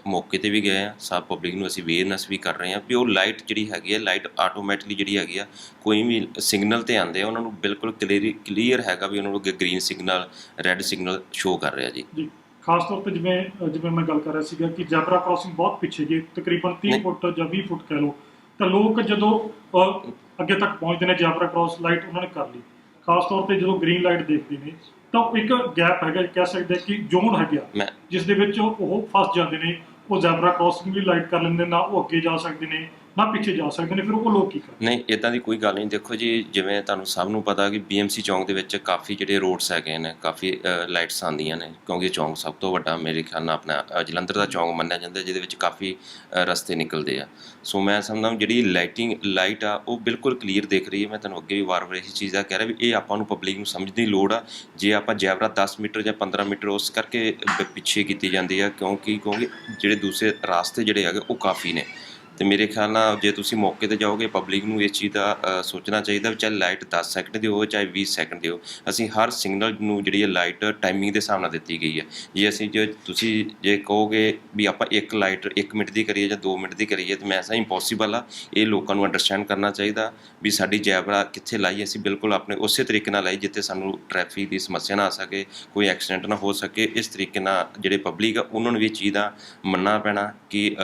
ਮੌਕੇ ਤੇ ਵੀ ਗਏ ਆ ਸਭ ਪਬਲਿਕ ਨੂੰ ਅਸੀਂ ਅਵੇਅਰਨੈਸ ਵੀ ਕਰ ਰਹੇ ਆ ਵੀ ਉਹ ਲਾਈਟ ਜਿਹੜੀ ਹੈਗੀ ਆ ਲਾਈਟ ਆਟੋਮੈਟਿਕਲੀ ਜਿਹੜੀ ਹੈਗੀ ਆ ਕੋਈ ਵੀ ਸਿਗਨਲ ਤੇ ਆਉਂਦੇ ਆ ਉਹਨਾਂ ਨੂੰ ਬਿਲਕੁਲ ਕਲੀਅਰ ਹੈਗਾ ਵੀ ਉਹਨਾਂ ਨੂੰ green signal red signal show ਕਰ ਰਿਹਾ ਜੀ। ਖਾਸ ਤੌਰ ਤੇ ਜਿਵੇਂ ਜਿਵੇਂ ਮੈਂ ਗੱਲ ਕਰ ਰਿਹਾ ਸੀਗਾ ਕਿ ਜੈਬਰਾ ਕ੍ਰੋਸਿੰਗ ਬਹੁਤ ਪਿੱਛੇ ਜੀ ਤਕਰੀਬਨ 30 ਨਹੀਂ। ਫੁੱਟ ਜਾਂ 20 ਫੁੱਟ ਕਹਿ ਲਓ ਤਾਂ ਲੋਕ ਜਦੋਂ ਅੱਗੇ ਤੱਕ ਪਹੁੰਚਦੇ ਨੇ ਜੈਬਰਾ ਕ੍ਰੋਸ ਲਾਈਟ ਉਹਨਾਂ ਨੇ ਕਰ ਲਈ। ਖਾਸ ਤੌਰ ਤੇ ਜਦੋਂ ਗ੍ਰੀਨ ਲਾਈਟ ਦੇਖਦੇ ਨੇ ਤਾਂ ਇੱਕ ਗੈਪ ਹੈਗਾ ਕਹਿ ਸਕਦੇ ਕਿ ਜ਼ੋਨ ਹੈਗਾ। ਜਿਸ ਦੇ ਵਿੱਚ ਉਹ ਫਸ ਜਾਂਦੇ ਨੇ ਉਹ ਜ਼ੈਬਰਾ ਕ੍ਰਾਸਿੰਗ ਵੀ ਲਾਈਟ ਕਰ ਲੈਂਦੇ ਨੇ, ਨਾ ਉਹ ਅੱਗੇ ਜਾ ਸਕਦੇ ਨੇ ਨਾ ਪਿੱਛੇ ਜਾ ਸਕਦੇ ਨੇ, ਫਿਰ ਉਹ ਲੋਕ ਕੀ ਕਰਨ? ਨਹੀਂ ਇਦਾਂ ਦੀ ਕੋਈ ਗੱਲ ਨਹੀਂ। ਦੇਖੋ ਜੀ, ਜਿਵੇਂ ਤੁਹਾਨੂੰ ਸਭ ਨੂੰ ਪਤਾ ਕਿ BMC ਚੌਂਕ ਦੇ ਵਿੱਚ ਕਾਫੀ ਜਿਹੜੇ ਰੋਡਸ ਹੈਗੇ ਨੇ, ਕਾਫੀ ਲਾਈਟਸ ਆਉਂਦੀਆਂ ਨੇ, ਕਿਉਂਕਿ ਚੌਂਕ ਸਭ ਤੋਂ ਵੱਡਾ ਮੇਰੇ ਖਿਆਲ ਨਾਲ ਆਪਣਾ ਜਲੰਧਰ ਦਾ ਚੌਂਕ ਮੰਨਿਆ ਜਾਂਦਾ ਜਿਹਦੇ ਵਿੱਚ ਕਾਫੀ ਰਸਤੇ ਨਿਕਲਦੇ ਆ। ਸੋ ਮੈਂ ਸਮਝਦਾ ਜਿਹੜੀ ਲਾਈਟਿੰਗ, ਲਾਈਟ ਆ, ਉਹ ਬਿਲਕੁਲ ਕਲੀਅਰ ਦਿਖ ਰਹੀ ਹੈ। ਮੈਂ ਤੁਹਾਨੂੰ ਅੱਗੇ ਵੀ ਵਾਰ-ਵਾਰ ਇਹੀ ਚੀਜ਼ ਦਾ ਕਹਿ ਰਿਹਾ ਵੀ ਇਹ ਆਪਾਂ ਨੂੰ ਪਬਲਿਕ ਨੂੰ ਸਮਝਣ ਦੀ ਲੋੜ ਆ। ਜੇ ਆਪਾਂ ਜੈਬਰਾ 10 ਮੀਟਰ ਜਾਂ 15 ਮੀਟਰ ਉਸ ਕਰਕੇ ਪਿੱਛੇ ਕੀਤੀ ਜਾਂਦੀ ਆ, ਕਿਉਂਕਿ ਕਿਉਂਕਿ ਜਿਹੜੇ ਦੂਸਰੇ ਰਾਸਤੇ ਜਿਹੜੇ ਹੈਗੇ, ਉਹ ਕਾਫੀ ਨੇ। ਤੇ ਮੇਰੇ ਖਿਆਲ ਨਾਲ ਜੇ ਤੁਸੀਂ ਮੌਕੇ ਤੇ ਜਾਓਗੇ ਪਬਲਿਕ ਨੂੰ ਇਸ ਚੀਜ਼ ਦਾ ਸੋਚਣਾ ਚਾਹੀਦਾ ਵੀ ਚਾਹੇ ਲਾਈਟ 10 ਸੈਕਿੰਡ ਦੀ ਹੋਵੇ, ਚਾਹੇ 20 ਸੈਕਿੰਡ ਦੀ ਹੋ ਅਸੀਂ ਹਰ ਸਿਗਨਲ ਨੂੰ ਜਿਹੜੀ ਹੈ ਲਾਈਟ ਟਾਈਮਿੰਗ ਦੇ ਹਿਸਾਬ ਨਾਲ ਦਿੱਤੀ ਗਈ ਹੈ। ਜੇ ਅਸੀਂ ਜੇ ਤੁਸੀਂ ਜੇ ਕਹੋਗੇ ਵੀ ਆਪਾਂ ਇੱਕ ਲਾਈਟ 1 ਮਿੰਟ ਦੀ ਕਰੀਏ ਜਾਂ 2 ਮਿੰਟ ਦੀ ਕਰੀਏ, ਤਾਂ ਮੈਂ ਸਾ ਇੰਪੋਸੀਬਲ ਆ। ਇਹ ਲੋਕਾਂ ਨੂੰ ਅੰਡਰਸਟੈਂਡ ਕਰਨਾ ਚਾਹੀਦਾ ਵੀ ਸਾਡੀ ਜੈਬਰਾ ਕਿੱਥੇ ਲਾਈ ਅਸੀਂ ਬਿਲਕੁਲ ਆਪਣੇ ਉਸੇ ਤਰੀਕੇ ਨਾਲ ਲਾਈ, ਜਿੱਥੇ ਸਾਨੂੰ ਟ੍ਰੈਫਿਕ ਦੀ ਸਮੱਸਿਆ ਨਾ ਆ ਸਕੇ, ਕੋਈ ਐਕਸੀਡੈਂਟ ਨਾ ਹੋ ਸਕੇ। ਇਸ ਤਰੀਕੇ ਨਾਲ ਜਿਹੜੇ ਪਬਲਿਕ ਆ, ਉਹਨਾਂ ਨੂੰ ਵੀ ਇਹ ਚੀਜ਼ ਦਾ ਮੰਨਣਾ ਪੈਣਾ ਕਿ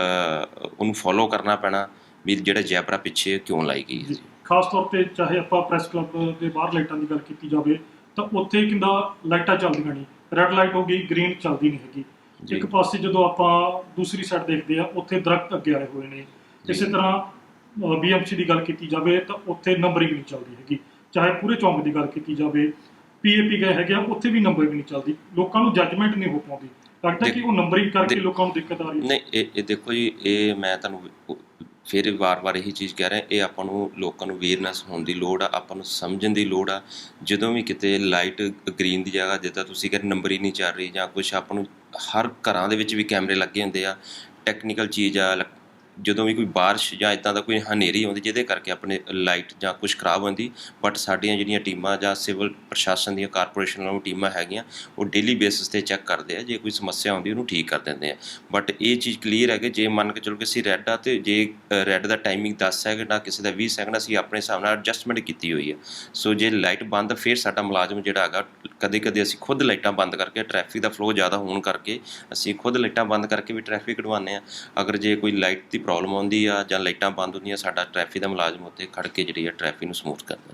ਉਹਨੂੰ ਫੋਲੋ ਕਰਨਾ ਪੈਣਾ ਵੀ ਜਿਹੜਾ ਜੈਬਰਾ ਪਿੱਛੇ ਕਿਉਂ ਲਾਈ ਗਈ ਹੈ। ਜੀ ਖਾਸ ਤੌਰ ਤੇ ਚਾਹੇ ਆਪਾਂ ਪ੍ਰੈਸ ਕਲੱਬ ਦੇ ਬਾਹਰ ਲਾਈਟਾਂ ਦੀ ਗੱਲ ਕੀਤੀ ਜਾਵੇ ਤਾਂ ਉੱਥੇ ਕਿੰਦਾ ਲਾਈਟਾਂ ਚੱਲਦੀਆਂ ਨਹੀਂ ਰੈੱਡ ਲਾਈਟ ਹੋ ਗਈ ਗ੍ਰੀਨ ਚੱਲਦੀ ਨਹੀਂ ਹੈਗੀ। ਇੱਕ ਪਾਸੇ ਜਦੋਂ ਆਪਾਂ ਦੂਸਰੀ ਸਾਈਡ ਦੇਖਦੇ ਆ ਉੱਥੇ ਦਰਖਤ ਅੱਗੇ ਆਏ ਹੋਏ ਨੇ। ਇਸੇ ਤਰ੍ਹਾਂ ਬੀਐਮਸੀ ਦੀ ਗੱਲ ਕੀਤੀ ਜਾਵੇ ਤਾਂ ਉੱਥੇ ਨੰਬਰਿੰਗ ਨਹੀਂ ਚੱਲਦੀ ਹੈਗੀ। ਚਾਹੇ ਪੂਰੇ ਚੌਂਕ ਦੀ ਗੱਲ ਕੀਤੀ ਜਾਵੇ ਪੀਏਪੀ ਗਏ ਹੈਗੇ ਆ ਉੱਥੇ ਵੀ ਨੰਬਰਿੰਗ ਨਹੀਂ ਚੱਲਦੀ। ਲੋਕਾਂ ਨੂੰ ਜੱਜਮੈਂਟ ਨਹੀਂ ਹੋ ਪਾਉਂਦੀ। ਲੱਗਦਾ ਕਿ ਉਹ ਨੰਬਰਿੰਗ ਕਰਕੇ ਲੋਕਾਂ ਨੂੰ ਦਿੱਕਤ ਆ ਰਹੀ ਹੈ? ਨਹੀਂ ਇਹ ਇਹ ਦੇਖੋ ਜੀ ਇਹ ਮੈਂ ਤੁਹਾਨੂੰ ਫਿਰ ਵਾਰ-ਵਾਰ ਇਹੀ ਚੀਜ਼ ਕਹਿ ਰਿਹਾ ਇਹ ਆਪਾਂ ਨੂੰ ਲੋਕਾਂ ਨੂੰ ਅਵੇਅਰਨੈਸ ਹੋਣ ਦੀ ਲੋੜ ਆ ਆਪਾਂ ਨੂੰ ਸਮਝਣ ਦੀ ਲੋੜ ਆ। ਜਦੋਂ ਵੀ ਕਿਤੇ ਲਾਈਟ ਗ੍ਰੀਨ ਦੀ ਜਗ੍ਹਾ ਜਿੱਦਾਂ ਤੁਸੀਂ ਕਹਿੰਦੇ ਨੰਬਰ ਹੀ ਨਹੀਂ ਚੱਲ ਰਹੀ ਜਾਂ ਕੁਝ ਆਪਾਂ ਨੂੰ ਹਰ ਘਰਾਂ ਦੇ ਵਿੱਚ ਵੀ ਕੈਮਰੇ ਲੱਗੇ ਹੁੰਦੇ ਆ। ਟੈਕਨੀਕਲ ਚੀਜ਼ ਆ ਜਦੋਂ ਵੀ ਕੋਈ ਬਾਰਿਸ਼ ਜਾਂ ਇਦਾਂ ਦਾ ਕੋਈ ਹਨੇਰੀ ਆਉਂਦੀ ਜਿਹਦੇ ਕਰਕੇ ਆਪਣੇ ਲਾਈਟ ਜਾਂ ਕੁਝ ਖਰਾਬ ਹੁੰਦੀ ਬਟ ਸਾਡੀਆਂ ਜਿਹੜੀਆਂ ਟੀਮਾਂ ਜਾਂ ਸਿਵਲ ਪ੍ਰਸ਼ਾਸਨ ਦੀਆਂ ਕਾਰਪੋਰੇਸ਼ਨ ਵੱਲੋਂ ਟੀਮਾਂ ਹੈਗੀਆਂ, ਉਹ ਡੇਲੀ ਬੇਸਿਸ ਤੇ ਚੈੱਕ ਕਰਦੇ ਆ, ਜੇ ਕੋਈ ਸਮੱਸਿਆ ਆਉਂਦੀ ਉਹਨੂੰ ਠੀਕ ਕਰ ਦਿੰਦੇ ਆ। ਬਟ ਇਹ ਚੀਜ਼ ਕਲੀਅਰ ਹੈ ਕਿ ਜੇ ਮੰਨ ਕੇ ਚਲੋ ਕਿ ਅਸੀਂ ਰੈੱਡ ਆ ਤੇ ਜੇ ਰੈੱਡ ਦਾ ਟਾਈਮਿੰਗ 10 ਸੈਕਿੰਡ ਆ ਕਿਸੇ ਦਾ 20 ਸੈਕਿੰਡ ਅਸੀਂ ਆਪਣੇ ਹਿਸਾਬ ਨਾਲ ਐਡਜਸਟਮੈਂਟ ਕੀਤੀ ਹੋਈ ਹੈ ਸੋ ਜੇ ਲਾਈਟ ਬੰਦ ਫਿਰ ਸਾਡਾ ਮੁਲਾਜ਼ਮ ਜਿਹੜਾ ਹੈਗਾ ਕਦੇ ਕਦੇ ਅਸੀਂ ਖੁਦ ਲਾਈਟਾਂ ਬੰਦ ਕਰਕੇ ਟ੍ਰੈਫਿਕ ਦਾ ਫਲੋ ਜ਼ਿਆਦਾ ਹੋਣ ਕਰਕੇ, ਅਸੀਂ ਖੁਦ ਲਾਈਟਾਂ ਬੰਦ ਕਰਕੇ ਵੀ ਟ੍ਰੈਫਿਕ ਕਢਵਾਉਂਦੇ ਆ। ਅਗਰ ਜੇ ਕੋਈ ਲਾਈਟ ਦੀ ਪ੍ਰੋਬਲਮ ਆਉਂਦੀ ਆ ਜਾਂ ਲਾਈਟਾਂ ਬੰਦ ਹੁੰਦੀਆਂ, ਸਾਡਾ ਟ੍ਰੈਫਿਕ ਦਾ ਮੁਲਾਜ਼ਮ ਉੱਥੇ ਖੜ ਕੇ ਜਿਹੜੀ ਆ ਟ੍ਰੈਫਿਕ ਨੂੰ ਸਮੂਥ ਕਰਦਾ।